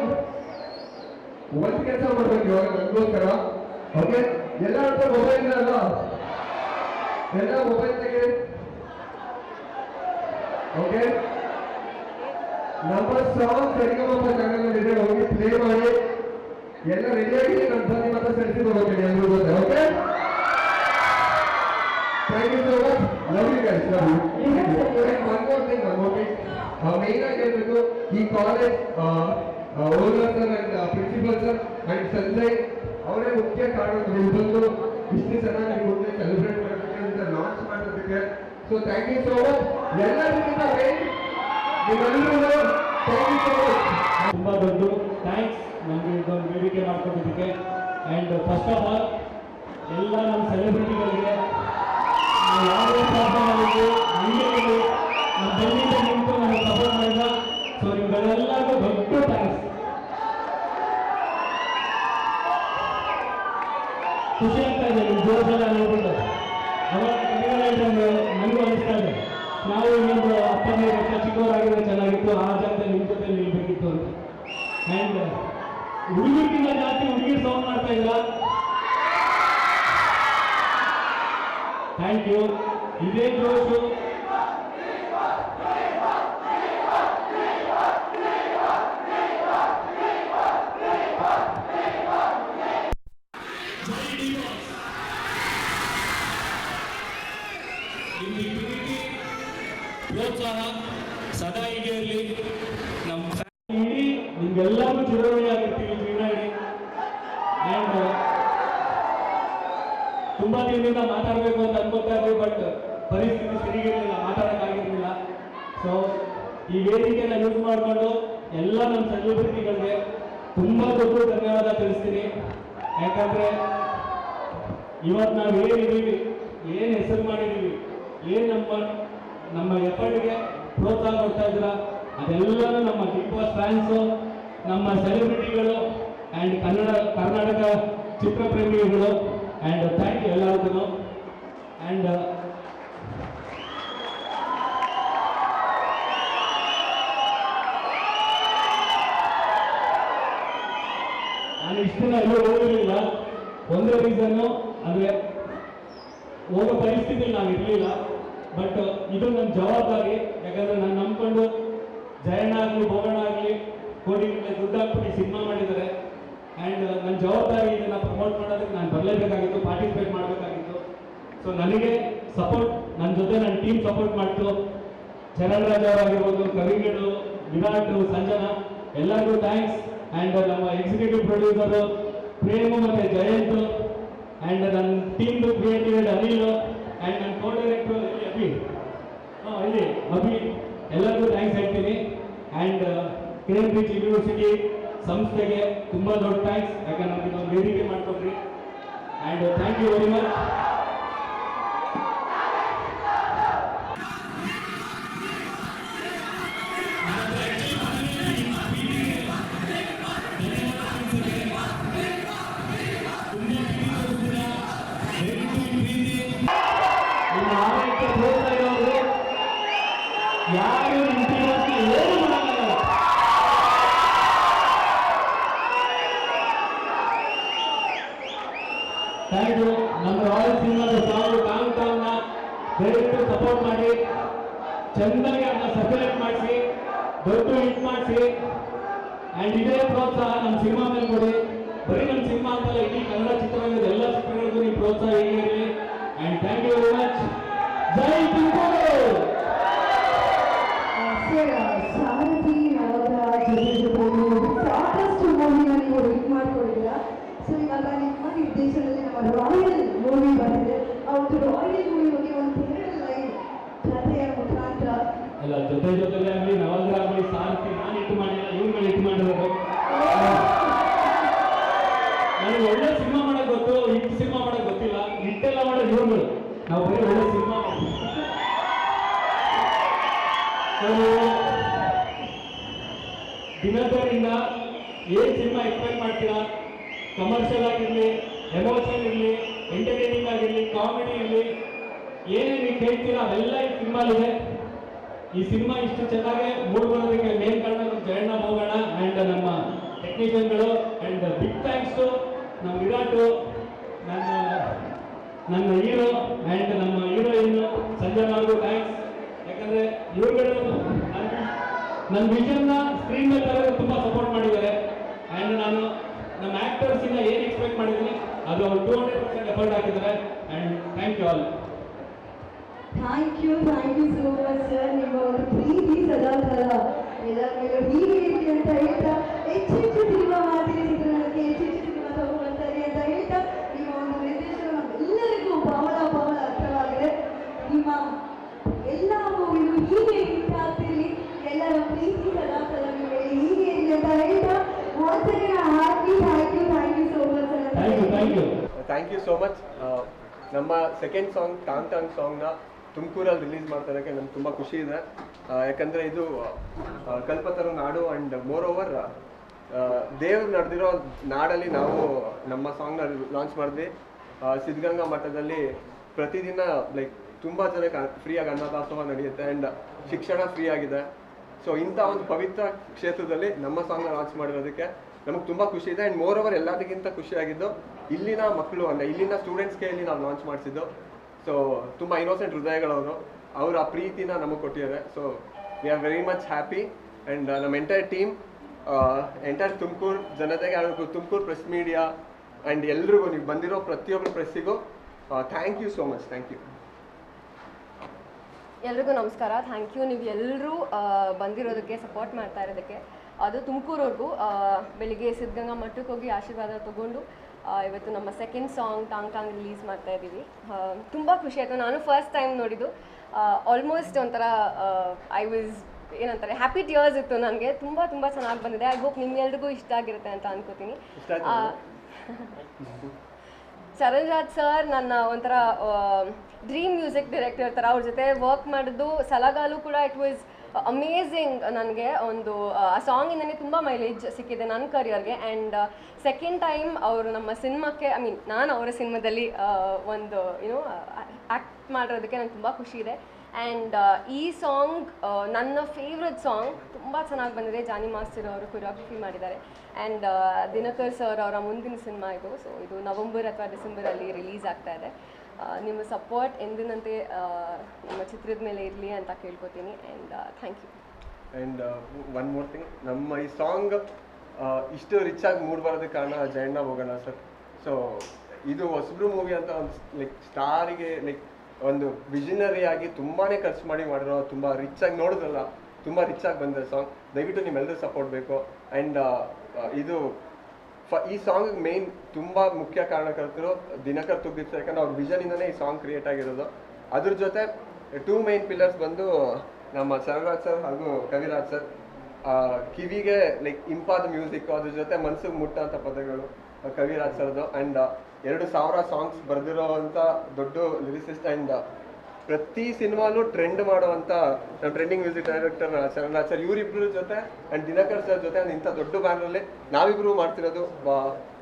ಒಂದ್ ಕೆಲಸ ಮಾಡ್ಬೇಕು ಇವಾಗ ನನಗೋಸ್ಕರ ಓಕೆ ಎಲ್ಲ ಮೊಬೈಲ್ ಅಲ್ಲ ಎಲ್ಲ ಮೊಬೈಲ್ ತೆಗೆ ಓಕೆ ನಮ್ಮ ಸಾಂಗ್ ಸರಿಗಮಪ ಚಾನಲ್ ಇದೆ ಹೋಗಿ ಪ್ಲೇ ಮಾಡಿ ಎಲ್ಲ ರೆಡಿಯಾಗಿ ನಾನು ಬಂದು ಮತ್ತೆ ಸೆಲ್ಫಿ ತಗೋತೀನಿ ಎಲ್ರೂ ಜೊತೆ okay thank you so much love you guys love you one more thing one more thing main ಆಗಿ ಹೇಳ್ಬೇಕು ಈ college owner sir and principal sir and Sanjay ಅವರೇ ಮುಖ್ಯ ಕಾರಣಗಳು ಬಂದು ಇಷ್ಟು ಚೆನ್ನಾಗಿ ಮುಂದೆ ಸೆಲೆಬ್ರೇಟ್ ಮಾಡೋದಕ್ಕೆ ಅಂತ ಲಾಂಚ್ ಮಾಡೋದಕ್ಕೆ so thank you so much ಎಲ್ಲರಿಗಿಂತ ನಿಮ್ಮೆಲ್ಲರೂ ಥ್ಯಾಂಕ್ ಯು ಸೋ ಮಚ್ ತುಂಬ ದೊಡ್ಡ ಥ್ಯಾಂಕ್ಸ್ ನಮಗೆ ಇದೊಂದು ವೇದಿಕೆ ಮಾಡ್ಕೊಂಡಿದ್ದಕ್ಕೆ. ಆ್ಯಂಡ್ ಫಸ್ಟ್ ಆಫ್ ಆಲ್ ಎಲ್ಲ ನಮ್ಮ ಸೆಲೆಬ್ರಿಟಿಗಳಿಗೆ ಯಾವುದೇ ಪ್ರಾಬ್ಲಮ್ ಹಂಗೆ ನಮ್ಮ ಬಂದಿದ್ದ ನಿಂತು ನಮಗೆ ಸಪೋರ್ಟ್ ಮಾಡಿದ ಸೊ ನಿಮ್ಗೆಲ್ಲರಿಗೂ ದೊಡ್ಡ ಥ್ಯಾಂಕ್ಸ್ ಖುಷಿ ಆಗ್ತಾ ಇದೆ. ನಿಮ್ಮ ಜೋಶೆಲ್ಲ ನೋಡ್ಬಿಟ್ಟು. ನನಗೂ ಅನಿಸ್ತಾ ಇದೆ ನಾವು ಇನ್ನೊಂದು ಹತ್ತನೇ ವರ್ಷ ಚಿಕ್ಕವರಾಗಿದ್ರೆ ಚೆನ್ನಾಗಿತ್ತು ಆ ಜಾಗದಲ್ಲಿ ನಿಮ್ಮ ಜೊತೆ ನಿಲ್ಬೇಕಿತ್ತು ಅಂತ. ಆ್ಯಂಡ್ ಹುಡುಗರಿಗಿಂತ ಜಾಸ್ತಿ ಹುಡುಗಿರು ಸಾಂಗ್ ಮಾಡ್ತಾ ಇಲ್ಲ ಥ್ಯಾಂಕ್ ಯು ಇದೇ ಜೋಶು ಇಲ್ಲಿ ಪ್ರೀತಿ ಪ್ರೋತ್ಸಾಹ ಸದಾ ಹೀಗೆ ಇರಲಿ ನಮ್ಮ ಇಡೀ ನಿಮ್ಗೆಲ್ಲರಿಗೂ ಚುನಾವಣೆ ಆಗಿರ್ತೀವಿ ಜೀವನ ಇಡೀ ಆ್ಯಂಡ್ ತುಂಬಾ ದಿನದಿಂದ ಮಾತಾಡಬೇಕು ಅಂತ ಅನ್ಕೋತಾ ಇದ್ವಿ ಬಟ್ ಪರಿಸ್ಥಿತಿ ಸರಿಗಿರಲಿಲ್ಲ ಮಾತಾಡೋಕ್ಕಾಗಿರ್ಲಿಲ್ಲ ಸೊ ಈ ವೇದಿಕೆನ ಯೂಸ್ ಮಾಡಿಕೊಂಡು ಎಲ್ಲ ನಮ್ಮ ಸೆಲೆಬ್ರಿಟಿಗಳಿಗೆ ತುಂಬ ದೊಡ್ಡ ಧನ್ಯವಾದ ತಿಳಿಸ್ತೀನಿ ಯಾಕಂದ್ರೆ ಇವತ್ತು ನಾವು ಏನಿದ್ದೀವಿ ಏನು ಹೆಸರು ಮಾಡಿದ್ದೀವಿ ಏನು ನಮ್ಮ ನಮ್ಮ ಎಫರ್ಟ್ಗೆ ಪ್ರೋತ್ಸಾಹ ಕೊಡ್ತಾ ಇದ್ದೀರಾ ಅದೆಲ್ಲನೂ ನಮ್ಮ ಬಿಗ್ ಬಾಸ್ ಫ್ಯಾನ್ಸು ನಮ್ಮ ಸೆಲೆಬ್ರಿಟಿಗಳು ಕನ್ನಡ ಕರ್ನಾಟಕ ಚಿತ್ರಪ್ರೇಮಿಗಳು ಆ್ಯಂಡ್ ಥ್ಯಾಂಕ್ ಯು ಎಲ್ಲರಿಗೂ. ಆ್ಯಂಡ್ ನಾನು ಇಷ್ಟು ದಿನ ಎಲ್ಲೂ ಹೋಗಿರಲಿಲ್ಲ. ಒಂದೇ ರೀಸನ್ನು ಅಂದರೆ ಹೋಗೋ ಪರಿಸ್ಥಿತಿಯಲ್ಲಿ ನಾನು ಇರಲಿಲ್ಲ. ಬಟ್ ಇದು ನನ್ನ ಜವಾಬ್ದಾರಿ. ಯಾಕಂದರೆ ನಾನು ನಂಬ್ಕೊಂಡು ಜಯಣ್ಣ ಆಗಲಿ, ಭೋಗಣ್ಣ ಆಗಲಿ ಕೋಟಿಗಟ್ಟಲೆ ದುಡ್ಡು ಹಾಕ್ಬಿಟ್ಟು ಸಿನಿಮಾ ಮಾಡಿದ್ದಾರೆ. ಆ್ಯಂಡ್ ನನ್ನ ಜವಾಬ್ದಾರಿ ಇದನ್ನು ಪ್ರಮೋಟ್ ಮಾಡೋದಕ್ಕೆ ನಾನು ಬರಲೇಬೇಕಾಗಿತ್ತು ಪಾರ್ಟಿಸಿಪೇಟ್ ಮಾಡಬೇಕಾಗಿತ್ತು. ಸೊ ನನಗೆ ಸಪೋರ್ಟ್ ನನ್ನ ಜೊತೆ ನನ್ನ ಟೀಮ್ ಸಪೋರ್ಟ್ ಮಾಡ್ತು. ಚರಣ್ ಅವರಾಗಿರ್ಬೋದು ಕವಿಗಳು ವಿರಾಟ್, ಸಂಜನಾ, ಎಲ್ಲರಿಗೂ ಥ್ಯಾಂಕ್ಸ್ ಆ್ಯಂಡ್ ನಮ್ಮ ಎಕ್ಸಿಕ್ಯೂಟಿವ್ ಪ್ರೊಡ್ಯೂಸರು ಪ್ರೇಮು ಮತ್ತು ಜಯಂತ್. ಆ್ಯಂಡ್ ನನ್ನ ಟೀಮ್ದು ಕ್ರಿಯೇಟಿವ್ ಅನಿಲ್. ಆ್ಯಂಡ್ ನನ್ನ ಕೋ ಡೈರೆಕ್ಟರ್ ಅಭಿ. ಹಾಂ, ಇಲ್ಲಿ ಅಭಿ. ಎಲ್ಲರಿಗೂ ಥ್ಯಾಂಕ್ಸ್ ಹೇಳ್ತೀನಿ. ಆ್ಯಂಡ್ ಕೇಂಬ್ರಿಡ್ಜ್ ಯೂನಿವರ್ಸಿಟಿ ಸಂಸ್ಥೆಗೆ ತುಂಬ ದೊಡ್ಡ ಥ್ಯಾಂಕ್ಸ್ ಯಾಕಂದ್ರೆ ನಮ್ಗೆ ಇದೊಂದು ವೇದಿಕೆ ಮಾಡ್ಕೊಟ್ರಿ and thank you very much ಈ ಸಿನಿಮಾ ಇಷ್ಟು ಚೆನ್ನಾಗಿ ಮೂಡ್ ಬರೋದಕ್ಕೆ ಮೇನ್ ಕಾರಣ ನಮ್ಮ ಜಯಣ್ಣ ಹೋಗೋಣ ಆ್ಯಂಡ್ ನಮ್ಮ ಟೆಕ್ನಿಷಿಯನ್ಗಳು ಆ್ಯಂಡ್ ಬಿಗ್ ಥ್ಯಾಂಕ್ಸ್ ನಮ್ಮ ವಿರಾಟು, ನನ್ನ ನನ್ನ ಹೀರೋ ಆ್ಯಂಡ್ ನಮ್ಮ ಹೀರೋಯಿನ್ ಸಂಜಯ್ ಅವ್ರಿಗೂ ಥ್ಯಾಂಕ್ಸ್ ಯಾಕಂದರೆ ಇವ್ರುಗಳು ನನ್ನ- ವಿಷನ್ ವಿಷನ್ನ ಸ್ಕ್ರೀನ್ ಮೇಲೆ ತುಂಬ ಸಪೋರ್ಟ್ ಮಾಡಿದ್ದಾರೆ. ಆ್ಯಂಡ್ ನಾನು ನಮ್ಮ ಆ್ಯಕ್ಟರ್ಸಿಂದ ಏನು ಎಕ್ಸ್ಪೆಕ್ಟ್ ಮಾಡಿದ್ದೀನಿ, ಅದು ಅವ್ರು ಟೂ ಹಂಡ್ರೆಡ್ ಪರ್ಸೆಂಟ್ ಎಫರ್ಟ್ ಹಾಕಿದ್ದಾರೆ. And thank you all thank you thank you so much sir ನಿಮ್ಮ ಒಂದು ಪ್ರೀತಿ ಸದಾ ಕಾಲ ಎಲ್ಲರ ಮೇಲೂ ಹೀಗೆ ಇರಲಿ ಅಂತ ಹೇಳ್ತಾ ಹೆಚ್ಚು ಹೆಚ್ಚು ಸಿನಿಮಾ ಮಾಡ್ತೀರಿ ಚಿತ್ರರಂಗಕ್ಕೆ ಹೆಚ್ಚು ಹೆಚ್ಚು ಸಿನಿಮಾ ತಗೊಂಡ್ಬರ್ತಾರೆ ಅಂತ ಹೇಳ್ತಾ ನಿಮ್ಮ ಒಂದು ನಿರ್ದೇಶನ ಎಲ್ಲರಿಗೂ ಬಹಳ ಬಹಳ ಅರ್ಥವಾಗಿದೆ ನಿಮ್ಮ ಎಲ್ಲ ಮೂವಿನೂ ಹೀಗೆ ಹಿಟ್ ಎಲ್ಲರೂ ಎಲ್ಲರ ಪ್ರೀತಿ ಸದಾ ಕಾಲ ನಿಮ್ಮ ಹೀಗೆ ಇರಲಿ ಅಂತ ಹೇಳ್ತಾ ಒಂದ್ಸರಿ ಹಾಕಿ thank you thank you thank you so much sir. Thank you thank you thank you so much ನಮ್ಮ ಸೆಕೆಂಡ್ ಸಾಂಗ್ ಟಾಂಗ್ ಟಾಂಗ್ ಸಾಂಗ್ನ ತುಮಕೂರಲ್ಲಿ ರಿಲೀಸ್ ಮಾಡ್ತಾ ಇರೋಕ್ಕೆ ನಮ್ಗೆ ತುಂಬ ಖುಷಿ ಇದೆ. ಯಾಕಂದರೆ ಇದು ಕಲ್ಪತರ ಕಲ್ಪತರು ನಾಡು ಆ್ಯಂಡ್ ಮೋರ್ ಓವರ್ ದೇವ್ರು ನಡೆದಿರೋ ನಾಡಲ್ಲಿ ನಾವು ನಮ್ಮ ಸಾಂಗ್ನ ಲಾಂಚ್ ಮಾಡಿದ್ವಿ. ಸಿದ್ಧಗಂಗಾ ಮಠದಲ್ಲಿ ಪ್ರತಿದಿನ ಲೈಕ್ ತುಂಬ ಜನಕ್ಕೆ ಫ್ರೀಯಾಗಿ ಅನ್ನದಾಸೋಹ ನಡೆಯುತ್ತೆ ಆ್ಯಂಡ್ ಶಿಕ್ಷಣ ಫ್ರೀ ಆಗಿದೆ. ಸೊ ಇಂಥ ಒಂದು ಪವಿತ್ರ ಕ್ಷೇತ್ರದಲ್ಲಿ ನಮ್ಮ ಸಾಂಗ್ನ ಲಾಂಚ್ ಮಾಡಿರೋದಕ್ಕೆ ನಮಗೆ ತುಂಬ ಖುಷಿ ಇದೆ. ಆ್ಯಂಡ್ ಮೋರ್ ಓವರ್ ಎಲ್ಲದಕ್ಕಿಂತ ಖುಷಿಯಾಗಿದ್ದು, ಇಲ್ಲಿನ ಮಕ್ಕಳು ಅಂದರೆ ಇಲ್ಲಿನ ಸ್ಟೂಡೆಂಟ್ಸ್ಗೆ ಇಲ್ಲಿ ನಾವು ಲಾಂಚ್ ಮಾಡಿಸಿದ್ದು. ಸೊ ತುಂಬ ಇನ್ನೋಸೆಂಟ್ ಹೃದಯಗಳವರು ಅವರ ಆ ಪ್ರೀತಿನ ನಮಗೆ ಕೊಟ್ಟಿದ್ದಾರೆ. So we are very much happy and ನಮ್ಮ ಎಂಟೈರ್ ಟೀಮ್ ಎಂಟೈರ್ ತುಮಕೂರು ಜನತೆಗೆ ಹಾಗೂ ತುಮಕೂರು ಪ್ರೆಸ್ ಮೀಡಿಯಾ ಆ್ಯಂಡ್ ಎಲ್ರಿಗೂ ನೀವು ಬಂದಿರೋ ಪ್ರತಿಯೊಬ್ಬರು ಪ್ರೆಸ್ಸಿಗೂ thank you so much thank you ಎಲ್ರಿಗೂ ನಮಸ್ಕಾರ. ಥ್ಯಾಂಕ್ ಯು ನೀವು ಎಲ್ಲರೂ ಬಂದಿರೋದಕ್ಕೆ ಸಪೋರ್ಟ್ ಮಾಡ್ತಾ ಇರೋದಕ್ಕೆ. ಅದು ತುಮಕೂರವ್ರಿಗೂ ಬೆಳಿಗ್ಗೆ ಸಿದ್ಧಗಂಗಾ ಮಠಕ್ಕೆ ಹೋಗಿ ಆಶೀರ್ವಾದ ತಗೊಂಡು ಇವತ್ತು ನಮ್ಮ ಸೆಕೆಂಡ್ ಸಾಂಗ್ ಟಾಂಗ್ ಟಾಂಗ್ ರಿಲೀಸ್ ಮಾಡ್ತಾ ಇದ್ದೀವಿ. ತುಂಬ ಖುಷಿ ಆಯಿತು. ನಾನು ಫಸ್ಟ್ ಟೈಮ್ ನೋಡಿದ್ದು. ಆಲ್ಮೋಸ್ಟ್ ಒಂಥರ ಐ ವಾಸ್ ಏನಂತಾರೆ ಹ್ಯಾಪಿ ಟಿಯರ್ಸ್ ಇತ್ತು ನನಗೆ. ತುಂಬ ತುಂಬ ಚೆನ್ನಾಗಿ ಬಂದಿದೆ. ಐ ಹೋಪ್ ನಿಮ್ಗೆಲ್ರಿಗೂ ಇಷ್ಟ ಆಗಿರುತ್ತೆ ಅಂತ ಅನ್ಕೋತೀನಿ. ಚರಣ್ ರಾಜ್ ಸರ್ ನನ್ನ ಒಂಥರ ಡ್ರೀಮ್ ಮ್ಯೂಸಿಕ್ ಡೈರೆಕ್ಟರ್ ಥರ ಅವ್ರ ಜೊತೆ ವರ್ಕ್ ಮಾಡಿದ್ದು. ಸಲಗಾಲು ಕೂಡ ಇಟ್ ವಾಸ್ ಅಮೇಝಿಂಗ್ ನನಗೆ ಒಂದು, ಆ ಸಾಂಗಿಂದನೇ ತುಂಬ ಮೈಲೇಜ್ ಸಿಕ್ಕಿದೆ ನನ್ನ ಕರಿಯರ್ಗೆ ಆ್ಯಂಡ್ ಸೆಕೆಂಡ್ ಟೈಮ್ ಅವರು ನಮ್ಮ ಸಿನಿಮಾಕ್ಕೆ ಐ ಮೀನ್ ನಾನು ಅವರ ಸಿನಿಮಾದಲ್ಲಿ ಒಂದು ಏನೋ ಆ್ಯಕ್ಟ್ ಮಾಡಿರೋದಕ್ಕೆ ನಂಗೆ ತುಂಬ ಖುಷಿ ಇದೆ. ಆ್ಯಂಡ್ ಈ ಸಾಂಗ್ ನನ್ನ ಫೇವ್ರೆಟ್ ಸಾಂಗ್ ತುಂಬ ಚೆನ್ನಾಗಿ ಬಂದಿದೆ. ಜಾನಿ ಮಾಸ್ಟರ್ ಅವರು ಕೊರಿಯೋಗ್ರಫಿ ಮಾಡಿದ್ದಾರೆ. ಆ್ಯಂಡ್ ದಿನಕರ್ ಸರ್ ಅವರ ಮುಂದಿನ ಸಿನಿಮಾ ಇದು. ಸೊ ಇದು ನವಂಬರ್ ಅಥವಾ ಡಿಸೆಂಬರಲ್ಲಿ ರಿಲೀಸ್ ಆಗ್ತಾ ಇದೆ. ನಿಮ್ಮ ಸಪೋರ್ಟ್ ಎಂದಿನಂತೆ ನಿಮ್ಮ ಚಿತ್ರದ ಮೇಲೆ ಇರಲಿ ಅಂತ ಕೇಳ್ಕೊತೀನಿ. And thank you and one more thing ನಮ್ಮ ಈ ಸಾಂಗ್ ಇಷ್ಟು ರಿಚ್ ಆಗಿ ಮೂಡ್ ಬರೋದಕ್ಕೆ ಕಾರಣ ಜಯಣ್ಣ ಹೋಗೋಣ ಸರ್. ಸೊ ಇದು ಹೊಸಬ್ರು ಮೂವಿ ಅಂತ ಒಂದು ಲೈಕ್ ಸ್ಟಾರಿಗೆ ಲೈಕ್ ಒಂದು ವಿಷನರಿ ಆಗಿ ತುಂಬಾ ಖರ್ಚು ಮಾಡಿ ಮಾಡಿರೋ ತುಂಬ ರಿಚ್ ಆಗಿ ನೋಡಿದ್ರಲ್ಲ ತುಂಬ ರಿಚ್ ಆಗಿ ಬಂದಿದೆ ಸಾಂಗ್ ದಯವಿಟ್ಟು ನಿಮ್ಮೆಲ್ಲರೂ ಸಪೋರ್ಟ್ ಬೇಕು. ಆ್ಯಂಡ್ ಇದು ಈ ಸಾಂಗ್ ಮೇನ್ ತುಂಬಾ ಮುಖ್ಯ ಕಾರಣಕರ್ತರು ದಿನಕರ್ ತುಗ್ಗಿತ್ತು ಯಾಕಂದ್ರೆ ಅವ್ರ ವಿಷನಿಂದನೇ ಈ ಸಾಂಗ್ ಕ್ರಿಯೇಟ್ ಆಗಿರೋದು. ಅದ್ರ ಜೊತೆ ಟೂ ಮೇನ್ ಪಿಲ್ಲರ್ಸ್ ಬಂದು ನಮ್ಮ ಸರ್ವರಾಜ್ ಸರ್ ಹಾಗೂ ಕವಿರಾಜ್ ಸರ್ ಕಿವಿಗೆ ಲೈಕ್ ಇಂಪಾದ ಮ್ಯೂಸಿಕ್ ಅದ್ರ ಜೊತೆ ಮನ್ಸಿಗೆ ಮುಟ್ಟಂತ ಪದಗಳು ಕವಿರಾಜ್ ಸರ್ದು ಅಂಡ್ ಎರಡು ಸಾವಿರ ಸಾಂಗ್ಸ್ ಬರೆದಿರೋವಂಥ ದೊಡ್ಡ ಲಿರಿಸಿಸ್ಟ್ ಆ್ಯಂಡ್ ಪ್ರತಿ ಸಿನಿಮಾನು ಟ್ರೆಂಡ್ ಮಾಡುವಂತ ನಮ್ಮ trending music director Sharan sir ಇವರಿಬ್ರು ಜೊತೆ ಅಂಡ್ ದಿನಕರ್ ಸರ್ ಜೊತೆ ಅಂದ್ರೆ ಇಂಥ ದೊಡ್ಡ ಬ್ಯಾನರಲ್ಲಿ ನಾವಿಬ್ರು ಮಾಡ್ತಿರೋದು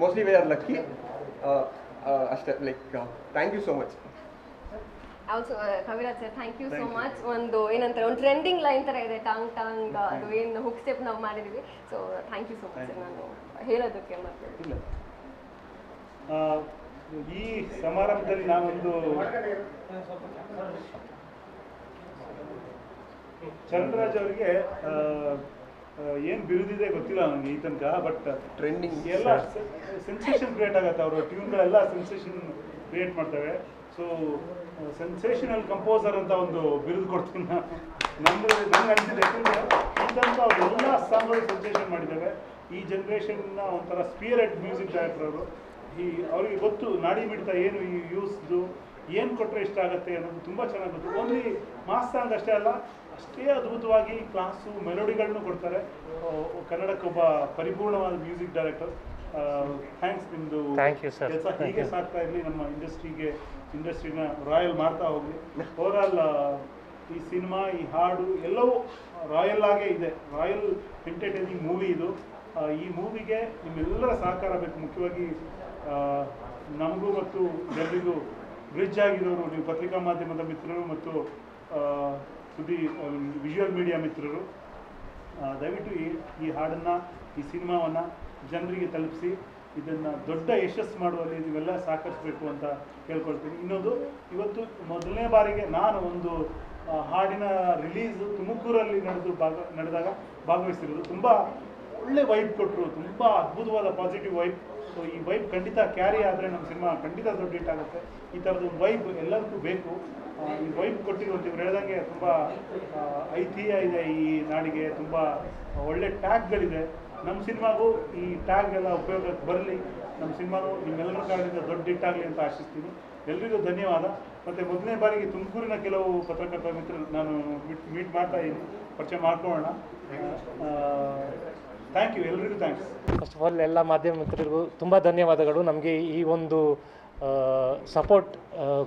ಮೋಸ್ಟ್ಲಿ ವಿ ಆರ್ ಲಕ್ಕಿ ಅಷ್ಟೇ like thank you so much also Kaviraj sir thank you so much ಒಂದು ಏನಂತಾರೆ ಒಂದು ಟ್ರೆಂಡಿಂಗ್ ಲೈನ್ ಥರ ಇದೆ ಟಾಂಗ್ ಟಾಂಗ್ ಅದು ಏನು ಹುಕ್ ಸ್ಟೆಪ್ ನಾವು ಮಾಡಿದ್ದೀವಿ so thank you so much ನಾನು ಹೇಳೋದಕ್ಕೆ ಮತ್ತೆ ಇಲ್ಲ. ಆ, ಈ ಸಮಾರಂಭದಲ್ಲಿ ನಾವೊಂದು ಚಂದ್ರರಾಜ್ ಅವರಿಗೆ ಏನು ಬಿರುದಿದೆ ಗೊತ್ತಿಲ್ಲ ನನಗೆ ಈ ತನಕ ಬಟ್ ಟ್ರೆಂಡಿಂಗ್ ಎಲ್ಲ ಸೆನ್ಸೇಷನ್ ಕ್ರಿಯೇಟ್ ಆಗುತ್ತೆ ಅವರು. ಟ್ಯೂನ್ಗಳೆಲ್ಲ ಸೆನ್ಸೇಷನ್ ಕ್ರಿಯೇಟ್ ಮಾಡ್ತವೆ. ಸೊ ಸೆನ್ಸೇಷನಲ್ ಕಂಪೋಸರ್ ಅಂತ ಒಂದು ಬಿರುದು ಕೊಡ್ತೀನಿ. ನಮ್ದು ನಂಗೆ ಅನಿಸಿದೆ ಯಾಕಂದರೆ ಈ ತನಕ ಸಾಂಗ್ಗಳು ಸೆನ್ಸೇಷನ್ ಮಾಡಿದ್ದಾವೆ ಈ ಜನ್ರೇಷನ್ನ ಒಂಥರ ಸ್ಪಿಯರೆಟ್ ಮ್ಯೂಸಿಕ್ ಡೈರೆಕ್ಟರ್ ಅವರು. ಈ ಅವರಿಗೆ ಗೊತ್ತು ನಾಡಿ ಬಿಡ್ತಾ ಏನು ಈ ಯೂಸ್ದು ಏನು ಕೊಟ್ಟರೆ ಇಷ್ಟ ಆಗುತ್ತೆ ಅನ್ನೋದು ತುಂಬ ಚೆನ್ನಾಗಿ ಗೊತ್ತು. ಓನ್ಲಿ ಮಾಸ್ ಸಾಂಗ್ ಅಷ್ಟೇ ಅಲ್ಲ ಅಷ್ಟೇ ಅದ್ಭುತವಾಗಿ ಕ್ಲಾಸು ಮೆಲೋಡಿಗಳನ್ನು ಕೊಡ್ತಾರೆ. ಕನ್ನಡಕ್ಕೊಬ್ಬ ಪರಿಪೂರ್ಣವಾದ ಮ್ಯೂಸಿಕ್ ಡೈರೆಕ್ಟರ್ ಥ್ಯಾಂಕ್ಸ್ ನಿಮ್ಮದು. ಕೆಲಸ ಹೀಗೆ ಸಾಕ್ತಾ ಇರಲಿ ನಮ್ಮ ಇಂಡಸ್ಟ್ರಿಗೆ ಇಂಡಸ್ಟ್ರಿನ ರಾಯಲ್ ಮಾಡ್ತಾ ಹೋಗಲಿ. ಓವರಾಲ್ ಈ ಸಿನಿಮಾ ಈ ಹಾಡು ಎಲ್ಲವೂ ರಾಯಲ್ ಆಗೇ ಇದೆ. ರಾಯಲ್ ಎಂಟರ್ಟೈನಿಂಗ್ ಮೂವಿ ಇದು. ಈ ಮೂವಿಗೆ ನಿಮ್ಮೆಲ್ಲರ ಸಹಕಾರ ಬೇಕು. ಮುಖ್ಯವಾಗಿ ನಮಗೂ ಮತ್ತು ಜನರಿಗೂ ಬ್ರಿಡ್ಜ್ ಆಗಿರೋರು, ನೀವು ಪತ್ರಿಕಾ ಮಾಧ್ಯಮದ ಮಿತ್ರರು ಮತ್ತು ಸುದ್ದಿ ವಿಜುವಲ್ ಮೀಡಿಯಾ ಮಿತ್ರರು ದಯವಿಟ್ಟು ಈ ಈ ಹಾಡನ್ನು, ಈ ಸಿನಿಮಾವನ್ನು ಜನರಿಗೆ ತಲುಪಿಸಿ, ಇದನ್ನು ದೊಡ್ಡ ಯಶಸ್ಸು ಮಾಡುವಲ್ಲಿ ನೀವೆಲ್ಲ ಸಹಕರಿಸಬೇಕು ಅಂತ ಕೇಳ್ಕೊಳ್ತೀನಿ. ಇನ್ನೊಂದು, ಇವತ್ತು ಮೊದಲನೇ ಬಾರಿಗೆ ನಾನು ಒಂದು ಹಾಡಿನ ರಿಲೀಸು ತುಮಕೂರಲ್ಲಿ ನಡೆದು ಭಾಗ, ನಡೆದಾಗ ಭಾಗವಹಿಸಿರೋದು. ತುಂಬ ಒಳ್ಳೆ ವೈಬ್ ಕೊಟ್ಟರು ತುಂಬ ಅದ್ಭುತವಾದ ಪಾಸಿಟಿವ್ ವೈಬ್. ಸೊ ಈ ವೈಬ್ ಖಂಡಿತ ಕ್ಯಾರಿ ಆದರೆ ನಮ್ಮ ಸಿನಿಮಾ ಖಂಡಿತ ದೊಡ್ಡ ಹಿಟ್ ಆಗುತ್ತೆ. ಈ ಥರದ್ದು ವೈಬ್ ಎಲ್ಲರಿಗೂ ಬೇಕು. ಈ ವೈಬ್ ಕೊಟ್ಟಿರುವಂಥ ಇವ್ರು ಹೇಳ್ದಂಗೆ ತುಂಬ ಐತಿಹ್ಯ ಇದೆ ಈ ನಾಡಿಗೆ. ತುಂಬ ಒಳ್ಳೆ ಟ್ಯಾಗ್ಗಳಿದೆ. ನಮ್ಮ ಸಿನಿಮಾಗೂ ಈ ಟ್ಯಾಗ್ ಎಲ್ಲ ಉಪಯೋಗಕ್ಕೆ ಬರಲಿ. ನಮ್ಮ ಸಿನಿಮಾನು ನಿಮ್ಮೆಲ್ಲರ ಕಾರಣದಿಂದ ದೊಡ್ಡ ಹಿಟ್ಟಾಗಲಿ ಅಂತ ಆಶಿಸ್ತೀನಿ. ಎಲ್ರಿಗೂ ಧನ್ಯವಾದ. ಮತ್ತು ಮೊದಲನೇ ಬಾರಿಗೆ ತುಮಕೂರಿನ ಕೆಲವು ಪತ್ರಕರ್ತ ಮಿತ್ರರು ನಾನು ಮೀಟ್ ಮಾಡ್ತಾ ಇದ್ದೀನಿ. ಪರಿಚಯ ಮಾಡ್ಕೊಳ್ಳೋಣ. ಥ್ಯಾಂಕ್ ಯು ಎಲ್ರಿಗೂ ಥ್ಯಾಂಕ್ಸ್ ಫಸ್ಟ್ ಆಫ್ ಆಲ್ ಎಲ್ಲ ಮಾಧ್ಯಮ ಮಿತ್ರರಿಗೂ ತುಂಬ ಧನ್ಯವಾದಗಳು. ನಮಗೆ ಈ ಒಂದು ಸಪೋರ್ಟ್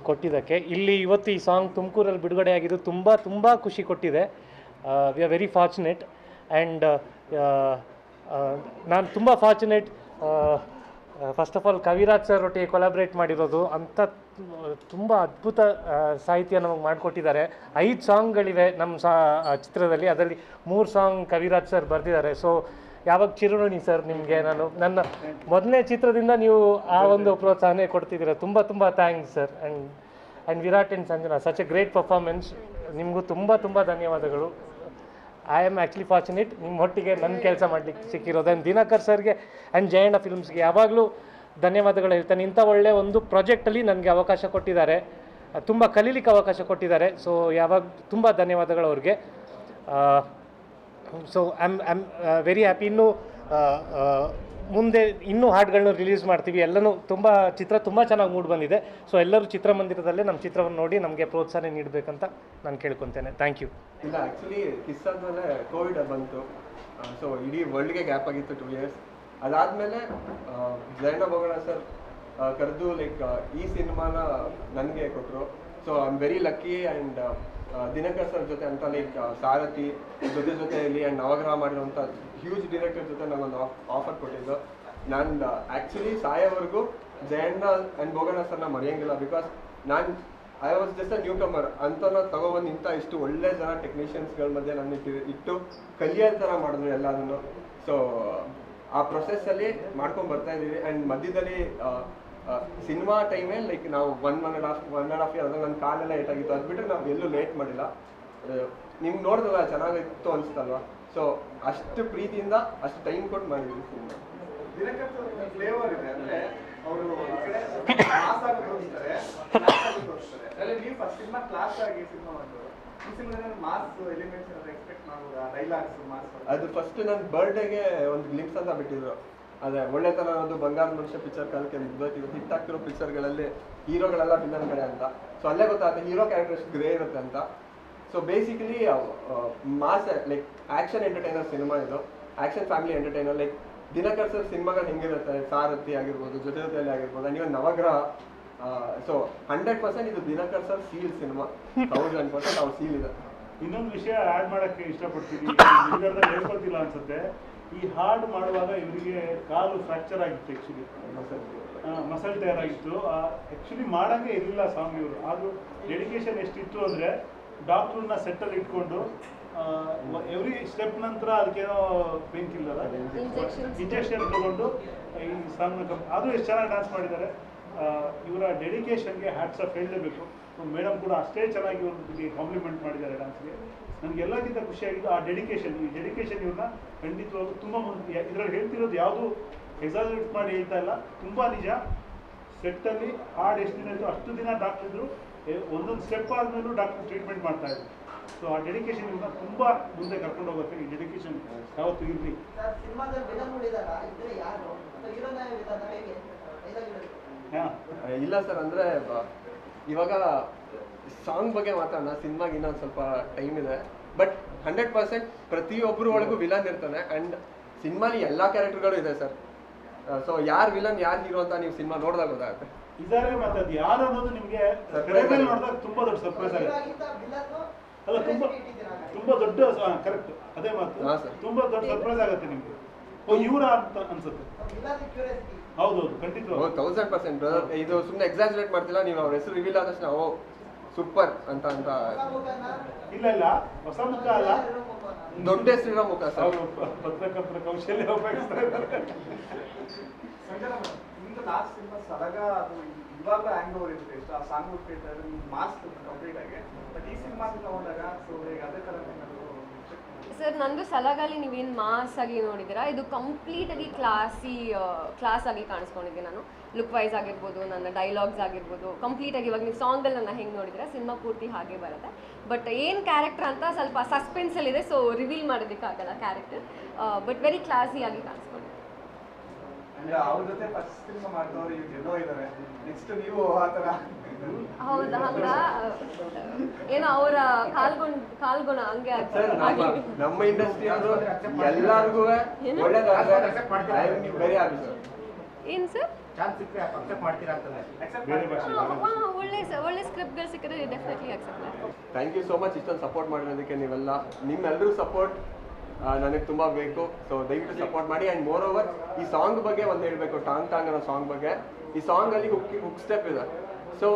ಕೊಟ್ಟಿದ್ದಕ್ಕೆ. ಇಲ್ಲಿ ಇವತ್ತು ಈ ಸಾಂಗ್ ತುಮಕೂರಲ್ಲಿ ಬಿಡುಗಡೆ ಆಗಿದ್ದು ತುಂಬ ತುಂಬ ಖುಷಿ ಕೊಟ್ಟಿದೆ. We are very fortunate and ನಾನು ತುಂಬ fortunate first of all Kaviraj sir ಒಟ್ಟಿಗೆ ಕೊಲಾಬ್ರೇಟ್ ಮಾಡಿರೋದು ಅಂಥ ತುಂಬ ಅದ್ಭುತ ಸಾಹಿತ್ಯ ನಮಗೆ ಮಾಡಿಕೊಟ್ಟಿದ್ದಾರೆ. ಐದು ಸಾಂಗ್ಗಳಿವೆ ನಮ್ಮ ಸಾ ಚಿತ್ರದಲ್ಲಿ. ಅದರಲ್ಲಿ ಮೂರು ಸಾಂಗ್ ಕವಿರಾಜ್ ಸರ್ ಬರೆದಿದ್ದಾರೆ. ಸೊ ಯಾವಾಗ ಚಿರುಣಿ ಸರ್ ನಿಮಗೆ ನಾನು ನನ್ನ ಮೊದಲನೇ ಚಿತ್ರದಿಂದ ನೀವು ಆ ಒಂದು ಪ್ರೋತ್ಸಾಹನೇ ಕೊಡ್ತಿದ್ದೀರಾ. ತುಂಬ ತುಂಬ thanks sir and and Virat and Sanjana such a great performance ನಿಮಗೂ ತುಂಬ ತುಂಬ ಧನ್ಯವಾದಗಳು. ಐ ಆಮ್ ಆ್ಯಕ್ಚುಲಿ ಫಾರ್ಚುನೇಟ್ ನಿಮ್ಮ ಹೊಟ್ಟಿಗೆ ನನ್ನ ಕೆಲಸ ಮಾಡಲಿಕ್ಕೆ ಸಿಕ್ಕಿರೋದು ಆ್ಯಂಡ್ ದಿನಕರ್ ಸರ್ಗೆ ಆ್ಯಂಡ್ ಜಯಣ್ಣ ಫಿಲ್ಮ್ಸ್ಗೆ ಯಾವಾಗಲೂ ಧನ್ಯವಾದಗಳು ಹೇಳ್ತಾನೆ. ಇಂಥ ಒಳ್ಳೆಯ ಒಂದು ಪ್ರಾಜೆಕ್ಟಲ್ಲಿ ನನಗೆ ಅವಕಾಶ ಕೊಟ್ಟಿದ್ದಾರೆ. ತುಂಬ ಕಲೀಲಿಕ್ಕೆ ಅವಕಾಶ ಕೊಟ್ಟಿದ್ದಾರೆ. ಸೊ ಯಾವಾಗ, ತುಂಬ ಧನ್ಯವಾದಗಳು ಅವ್ರಿಗೆ. So I'm I'm very happy ಇನ್ನೂ ಮುಂದೆ ಇನ್ನೂ ಹಾಡುಗಳನ್ನ ರಿಲೀಸ್ ಮಾಡ್ತೀವಿ. ಎಲ್ಲನೂ ತುಂಬ, ಚಿತ್ರ ತುಂಬ ಚೆನ್ನಾಗಿ ಮೂಡ್ ಬಂದಿದೆ. ಸೊ ಎಲ್ಲರೂ ಚಿತ್ರಮಂದಿರದಲ್ಲೇ ನಮ್ಮ ಚಿತ್ರವನ್ನು ನೋಡಿ ನಮಗೆ ಪ್ರೋತ್ಸಾಹ ನೀಡಬೇಕಂತ ನಾನು ಕೇಳ್ಕೊತೇನೆ. ಥ್ಯಾಂಕ್ ಯು ಇಲ್ಲ ಆ್ಯಕ್ಚುಲಿ ಕಿಸ್ ಆದಮೇಲೆ ಕೋವಿಡ್ ಬಂತು. ಸೊ ಇಡೀ ವರ್ಲ್ಡ್ಗೆ ಗ್ಯಾಪ್ ಆಗಿತ್ತು ಟು ಇಯರ್ಸ್ ಅದಾದಮೇಲೆ ಜಯಣ್ಣ ಬೋಗಣ ಸರ್ ಕರೆದು ಲೈಕ್ ಈ ಸಿನಿಮಾನ ನನಗೆ ಕೊಟ್ಟರು so I am very lucky and Dinakar sir ಜೊತೆ ಅಂತ ಲೈಕ್ ಸಾರಥಿ ಜೊತೆ ಜೊತೆಯಲ್ಲಿ ಆ್ಯಂಡ್ ನವಗ್ರಹ ಮಾಡಿರುವಂಥ ಹ್ಯೂಜ್ ಡಿರೆಕ್ಟರ್ ಜೊತೆ ನಾನೊಂದು ಆಫರ್ ಕೊಟ್ಟಿದ್ದು. ನಾನು ಆ್ಯಕ್ಚುಲಿ ಸಾಯೋವರೆಗೂ ಜಯಣ್ಣ ಆ್ಯಂಡ್ ಬೋಗಣ್ಣ ಸರ್ನ ಮರೆಯಂಗಿಲ್ಲ ಬಿಕಾಸ್ ನಾನು I was just a newcomer ಅಂತನ ತಗೊಬಂದು ಇಂಥ ಇಷ್ಟು ಒಳ್ಳೆ ಜನ ಟೆಕ್ನಿಷಿಯನ್ಸ್ಗಳ ಮಧ್ಯೆ ನಾನು ಇಟ್ಟು ಇಟ್ಟು ಕಲಿಯೋ ಥರ ಮಾಡಿದ್ರು ಎಲ್ಲದನ್ನು ಸೊ ಆ ಪ್ರೊಸೆಸ್ಸಲ್ಲಿ ಮಾಡ್ಕೊಂಡು ಬರ್ತಾ ಇದ್ದೀವಿ. ಆ್ಯಂಡ್ ಮಧ್ಯದಲ್ಲಿ ಸಿನಿಮಾ ಟೈಮೇ ಲೈಕ್ ನಾವು one one and half one and half year ಅದ್ರಲ್ಲಿ ನನ್ನ ಕಾಲೆಲ್ಲ ಏಟಾಗಿತ್ತು ಅದು ಬಿಟ್ಟರೆ ನಾವು ಎಲ್ಲೂ ಲೇಟ್ ಮಾಡಿಲ್ಲ. ನಿಮ್ಗೆ ನೋಡಿದ್ರಲ್ಲ ಚೆನ್ನಾಗಿತ್ತು ಅನಿಸ್ತಲ್ವಾ ಸೊ ಅಷ್ಟು ಪ್ರೀತಿಯಿಂದ ಅಷ್ಟು ಟೈಮ್ ಕೊಟ್ಟು ಮಾಡಿದ್ವಿ ಸಿನಿಮಾ. ಫ್ಲೇವರ್ ಇದೆ ಅಂದ್ರೆ ಅವರು ಕ್ಲಾಸ್ ಆಗಿ ತೋರಿಸ್ತಾರೆ ಅದ್ರಲ್ಲಿ ನೀವು ಫಸ್ಟ್ ಸಿನಿಮಾ ಕ್ಲಾಸ್ ಆಗಿ ಸಿನಿಮಾ ಮಾಡಿದ್ರು ಅದು ಫಸ್ಟ್ ನನ್ನ ಬರ್ಡೇಗೆ ಒಂದು ಗ್ಲಿಮ್ಸ್ ಅಂತ ಬಿಟ್ಟಿದ್ರು. ಅದೇ, ಒಳ್ಳೆತನ ಒಂದು ಬಂಗಾರ ಮನುಷ್ಯ ಪಿಕ್ಚರ್ ಕಾಲಕ್ಕೆ ಇವತ್ತು ಹಿಟ್ ಆಗ್ತಿರೋ ಪಿಕ್ಚರ್ಗಳಲ್ಲಿ ಹೀರೋಗಳೆಲ್ಲ ವಿಲನ್ ಕಡೆ ಅಂತ. ಸೊ ಅಲ್ಲೇ ಗೊತ್ತಾಗುತ್ತೆ ಹೀರೋ ಕ್ಯಾರೆಕ್ಟರ್ ಗ್ರೇ ಇರುತ್ತೆ ಅಂತ. So basically mass like action entertainer cinema ಇದು. Action family entertainer like Dinakar sir ಸಿನಿಮಾಗಳು ಹೆಂಗಿರುತ್ತೆ? ಸಾರಥಿ ಆಗಿರ್ಬೋದು ಜೊತೆ ಜೊತೆಯಲ್ಲಿ ಆಗಿರ್ಬೋದು ಅಂಡ್ ಇವನ್ ನವಗ್ರಹ ಸೊ ಹಂಡ್ರೆಡ್ ಪರ್ಸೆಂಟ್ ಇದು Dinakar sir seal cinema thousand percent ಅವ್ರು ಸೀಲ್ ಇದೆ. ಇನ್ನೊಂದು ವಿಷಯ ಆ್ಯಡ್ ಮಾಡೋಕ್ಕೆ ಇಷ್ಟಪಡ್ತೀನಿ. ಅನ್ಸುತ್ತೆ. ಈ ಹಾಡು ಮಾಡುವಾಗ ಇವರಿಗೆ ಕಾಲು ಫ್ರ್ಯಾಕ್ಚರ್ ಆಗಿತ್ತು ಆ್ಯಕ್ಚುಲಿ ಮಸಲ್ ಟೈರ್ ಆಗಿತ್ತು. ಆ್ಯಕ್ಚುಲಿ ಮಾಡೋಂಗೆ ಇರಲಿಲ್ಲ ಸ್ವಾಮಿ ಇವರು ಆದರೂ ಡೆಡಿಕೇಶನ್ ಎಷ್ಟಿತ್ತು ಅಂದರೆ ಡಾಕ್ಟ್ರನ್ನ ಸೆಟ್ಟಲ್ಲಿ ಇಟ್ಕೊಂಡು ಎವ್ರಿ ಸ್ಟೆಪ್ ನಂತರ ಅದಕ್ಕೇನೋ ಪೇನ್ ಕಿಲ್ಲರ್. ಇಂಜೆಕ್ಷನ್ ತಗೊಂಡು ಈ ಸಾಂಗ್ನ ಆದರೂ ಎಷ್ಟು ಚೆನ್ನಾಗಿ ಡ್ಯಾನ್ಸ್ ಮಾಡಿದ್ದಾರೆ. ಇವರ ಡೆಡಿಕೇಶನ್ಗೆ ಹ್ಯಾಟ್ಸ್ ಆಫ್ ಹೇಳಲೇಬೇಕು. ಮೇಡಮ್ ಕೂಡ ಅಷ್ಟೇ ಚೆನ್ನಾಗಿ ಒಂದು ಕಾಂಪ್ಲಿಮೆಂಟ್ ಮಾಡಿದ್ದಾರೆ ಡಾನ್ಸ್ಗೆ ನನಗೆ ಎಲ್ಲಕ್ಕಿಂತ ಖುಷಿಯಾಗಿದ್ದು ಆ ಡೆಡಿಕೇಶನ್ ಈ ಡೆಡಿಕೇಶನ್ ಇವ್ರನ್ನ ಖಂಡಿತವಾಗೂ ತುಂಬ ಮುಂದೆ ಇದರಲ್ಲಿ ಹೇಳ್ತಿರೋದು ಯಾವುದು ಎಕ್ಸಾಜರೇಟ್ ಮಾಡಿ ಹೇಳ್ತಾ ಇಲ್ಲ. ತುಂಬ ನಿಜ. ಸೆಟ್ಟಲ್ಲಿ ಹಾಡು ಎಷ್ಟು ದಿನ ಇತ್ತು ಅಷ್ಟು ದಿನ ಡಾಕ್ಟರ್ ಇದ್ರು ಎ- ಒಂದೊಂದು ಸ್ಟೆಪ್ ಆದ್ಮೇಲೂ ಡಾಕ್ಟರ್ ಟ್ರೀಟ್ಮೆಂಟ್ ಮಾಡ್ತಾ ಇದ್ರು. ಸೊ ಆ ಡೆಡಿಕೇಶನ್ ಇವ್ರನ್ನ ತುಂಬ ಮುಂದೆ ಕರ್ಕೊಂಡು ಹೋಗುತ್ತೆ ಈ ಡೆಡಿಕೇಶನ್ ಯಾವತ್ತು ಇರಲಿ. ಇಲ್ಲ ಸರ್ ಅಂದರೆ ಇವಾಗ ಸಾಂಗ್ ಬಗ್ಗೆ ಮಾತಾಡೋಣ ಸಿನಿಮಾಗೆ ಇನ್ನೊಂದು ಸ್ವಲ್ಪ ಟೈಮ್ ಇದೆ. ಬಟ್ ಹಂಡ್ರೆಡ್ ಪರ್ಸೆಂಟ್ ಪ್ರತಿಯೊಬ್ಬರ ಒಳಗೂ ವಿಲನ್ ಇರ್ತಾನೆ. ಅಂಡ್ ಸಿನಿಮಾಲಿ ಎಲ್ಲ ಕ್ಯಾರೆಕ್ಟರ್ಗಳು ಇದೆ ಸರ್. ಸೊ ಯಾರು ವಿಲನ್ ಯಾರು ಹೀರೋ ಅಂತ ನೀವು ಸಿನಿಮಾ ನೋಡಿದಾಗ ಗೊತ್ತಾಗುತ್ತೆ. ಇದಾರೆ ಮತ್ತೆ ಅದು ಯಾರು ಅನ್ನೋದು ನಿಮಗೆ ಮೇಲೆ ನೋಡಿದಾಗ ತುಂಬಾ ದೊಡ್ಡ ಸರ್ಪ್ರೈಸ್ ಆಗುತ್ತೆ ಅಲ್ಲ ತುಂಬಾ ತುಂಬಾ ದೊಡ್ಡ ಕರೆಕ್ಟ್ ಅದೇ ಮಾತು. ತುಂಬಾ ದೊಡ್ಡ ಸರ್ಪ್ರೈಸ್ ಆಗುತ್ತೆ ನಿಮ್ಗೆ. ಓ ಇವರ ಅಂತ ಅನ್ಸುತ್ತೆ. ಹೌದೌದು ಖಂಡಿತವಾಗಿ ತೌಸಂಡ್ ಪರ್ಸೆಂಟ್ ಇದು ಸುಮ್ಮನೆ ಎಕ್ಸಾಜರೇಟ್ ಮಾಡ್ತಿಲ್ಲ ನೀವು ಅವ್ರ ಹೆಸರು ರಿವೀಲ್ ಆದ ತಕ್ಷಣ ಓ ಸೂಪರ್ ಅಂತ ಅಂತ. ಇಲ್ಲ ಇಲ್ಲ ಹೊಸ ಮುಖ ಅಲ್ಲ? ದೊಡ್ಡ ಹೆಸರಿರೋ ಮುಖ ಸರ್ ಪತ್ರಕರ್ತರ ಕೌಶಲ್ಯ ಉಪಯೋಗಿಸ್ತಾ ಇದ್ದಾರೆ. ಸಂಜನಾ ನಿಮ್ದು ಲಾಸ್ಟ್ ಸಿನಿಮಾ ಸಲಗ ಅದು ಇವಾಗ ಹ್ಯಾಂಗ್ ಓವರ್ ಇರುತ್ತೆ ಎಷ್ಟು ಆ ಸಾಂಗ್ ಕೇಳ್ತಾರೆ ಮಾಸ್ಕ್ ಕಂಪ್ಲೀಟ್ ಆಗಿ. ಬಟ್ ಈ ಸಿನಿಮಾ ತಗೊಂಡಾಗ ಸೊ ಈಗ ಅದೇ ಥರ ಏನಾದ್ರು check ಮಾಡಿ. ಸರ್ ನಂದು ಸಲಗಾಲಿ ನೀವೇನು ಮಾಸ್ ಆಗಿ ನೋಡಿದ್ದೀರಾ? ಇದು ಕಂಪ್ಲೀಟ್ ಆಗಿ ಕ್ಲಾಸಿ ಕ್ಲಾಸ್ ಆಗಿ ಕಾಣಿಸ್ಕೊಂಡಿದ್ದೀನಿ ನಾನು. ಲುಕ್ ವೈಸ್ ಆಗಿರ್ಬೋದು ನನ್ನ ಡೈಲಾಗ್ಸ್ ಆಗಿರ್ಬೋದು ಕಂಪ್ಲೀಟ್ ಆಗಿ ಇವಾಗ ನೀವು ಸಾಂಗಲ್ಲಿ ನನ್ನ ಹೆಂಗೆ ನೋಡಿದ್ರೆ ಸಿನಿಮಾ ಪೂರ್ತಿ ಹಾಗೆ ಬರುತ್ತೆ. ಬಟ್ ಏನು ಕ್ಯಾರೆಕ್ಟರ್ ಅಂತ ಸ್ವಲ್ಪ ಸಸ್ಪೆನ್ಸಲ್ಲಿದೆ ಸೊ ರಿವೀಲ್ ಮಾಡೋದಕ್ಕಾಗಲ್ಲ ಕ್ಯಾರೆಕ್ಟರ್ ಬಟ್ ವೆರಿ ಕ್ಲಾಸಿ ಆಗಿ ಕಾಣಿಸ್ಕೊಂಡಿದೆ ಅಂದ್ರೆ ಅವ್ರ ಜೊತೆ ಫಸ್ಟ್ ಸಿನಿಮಾ ಮಾಡಿದವರು ಈಗ ಎಲ್ಲೋ ಇದ್ದಾರೆ ನೆಕ್ಸ್ಟ್ ನೀವು ಆ ಥರ. ಹೌದಾ ಏನೋ ಅವರ ಕಾಲ್ಗೊಂಡ್ ಕಾಲ್ಗುಣ ಹಂಗೆ ಸರ್ ನಮ್ಮ ಇಂಡಸ್ಟ್ರಿ ಎಲ್ಲರಿಗೂ ಹ್ಯಾಪಿ ಸರ್? ಏನು ಸಿಕ್ಕರೆ ಅಕ್ಸೆಪ್ಟ್ ಮಾಡ್ತೀರಾ ಅಂತಂದ್ರೆ? ಒಳ್ಳೆ ಒಳ್ಳೆ ಸ್ಕ್ರಿಪ್ಟ್ಗಳು ಸಿಕ್ಕಿದ್ರೆ ಡೆಫಿನೆಟ್ಲಿ ಅಕ್ಸೆಪ್ಟ್ ಮಾಡ್ತೀನಿ. ಥ್ಯಾಂಕ್ ಯು ಸೋ ಮಚ್ ಇಷ್ಟೊಂದು ಸಪೋರ್ಟ್ ಮಾಡಿರೋದಕ್ಕೆ ನೀವೆಲ್ಲ. ನಿಮ್ಮೆಲ್ಲರೂ ಸಪೋರ್ಟ್ ನನಗೆ ತುಂಬ ಬೇಕು. ಸೊ ದಯವಿಟ್ಟು ಸಪೋರ್ಟ್ ಮಾಡಿ. ಆ್ಯಂಡ್ ಮೋರ್ ಓವರ್ ಈ ಸಾಂಗ್ ಬಗ್ಗೆ ಒಂದು ಹೇಳಬೇಕು ಟಾಂಗ್ ಟಾಂಗ್ ಅನ್ನೋ ಸಾಂಗ್ ಬಗ್ಗೆ. ಈ ಸಾಂಗಲ್ಲಿ ಹುಕ್ ಹುಕ್ ಸ್ಟೆಪ್ ಇದೆ. ಸೊ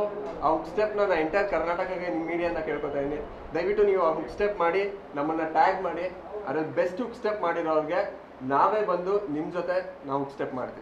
ಆ ಹುಕ್ ಸ್ಟೆಪ್ನ ನಾನು ಎಂಟೈರ್ ಕರ್ನಾಟಕಕ್ಕೆ ನಿಮ್ಮ ಮೀಡಿಯಾನ ಕೇಳ್ಕೊತಾ ಇದ್ದೀನಿ ದಯವಿಟ್ಟು ನೀವು ಆ ಹುಕ್ ಸ್ಟೆಪ್ ಮಾಡಿ ನಮ್ಮನ್ನು ಟ್ಯಾಗ್ ಮಾಡಿ. ಅದ್ರಲ್ಲಿ ಬೆಸ್ಟ್ ಹುಕ್ ಸ್ಟೆಪ್ ಮಾಡಿರೋರಿಗೆ ನಾವೇ ಬಂದು ನಿಮ್ಮ ಜೊತೆ ನಾವು ಹುಕ್ ಸ್ಟೆಪ್ ಮಾಡ್ತೀವಿ.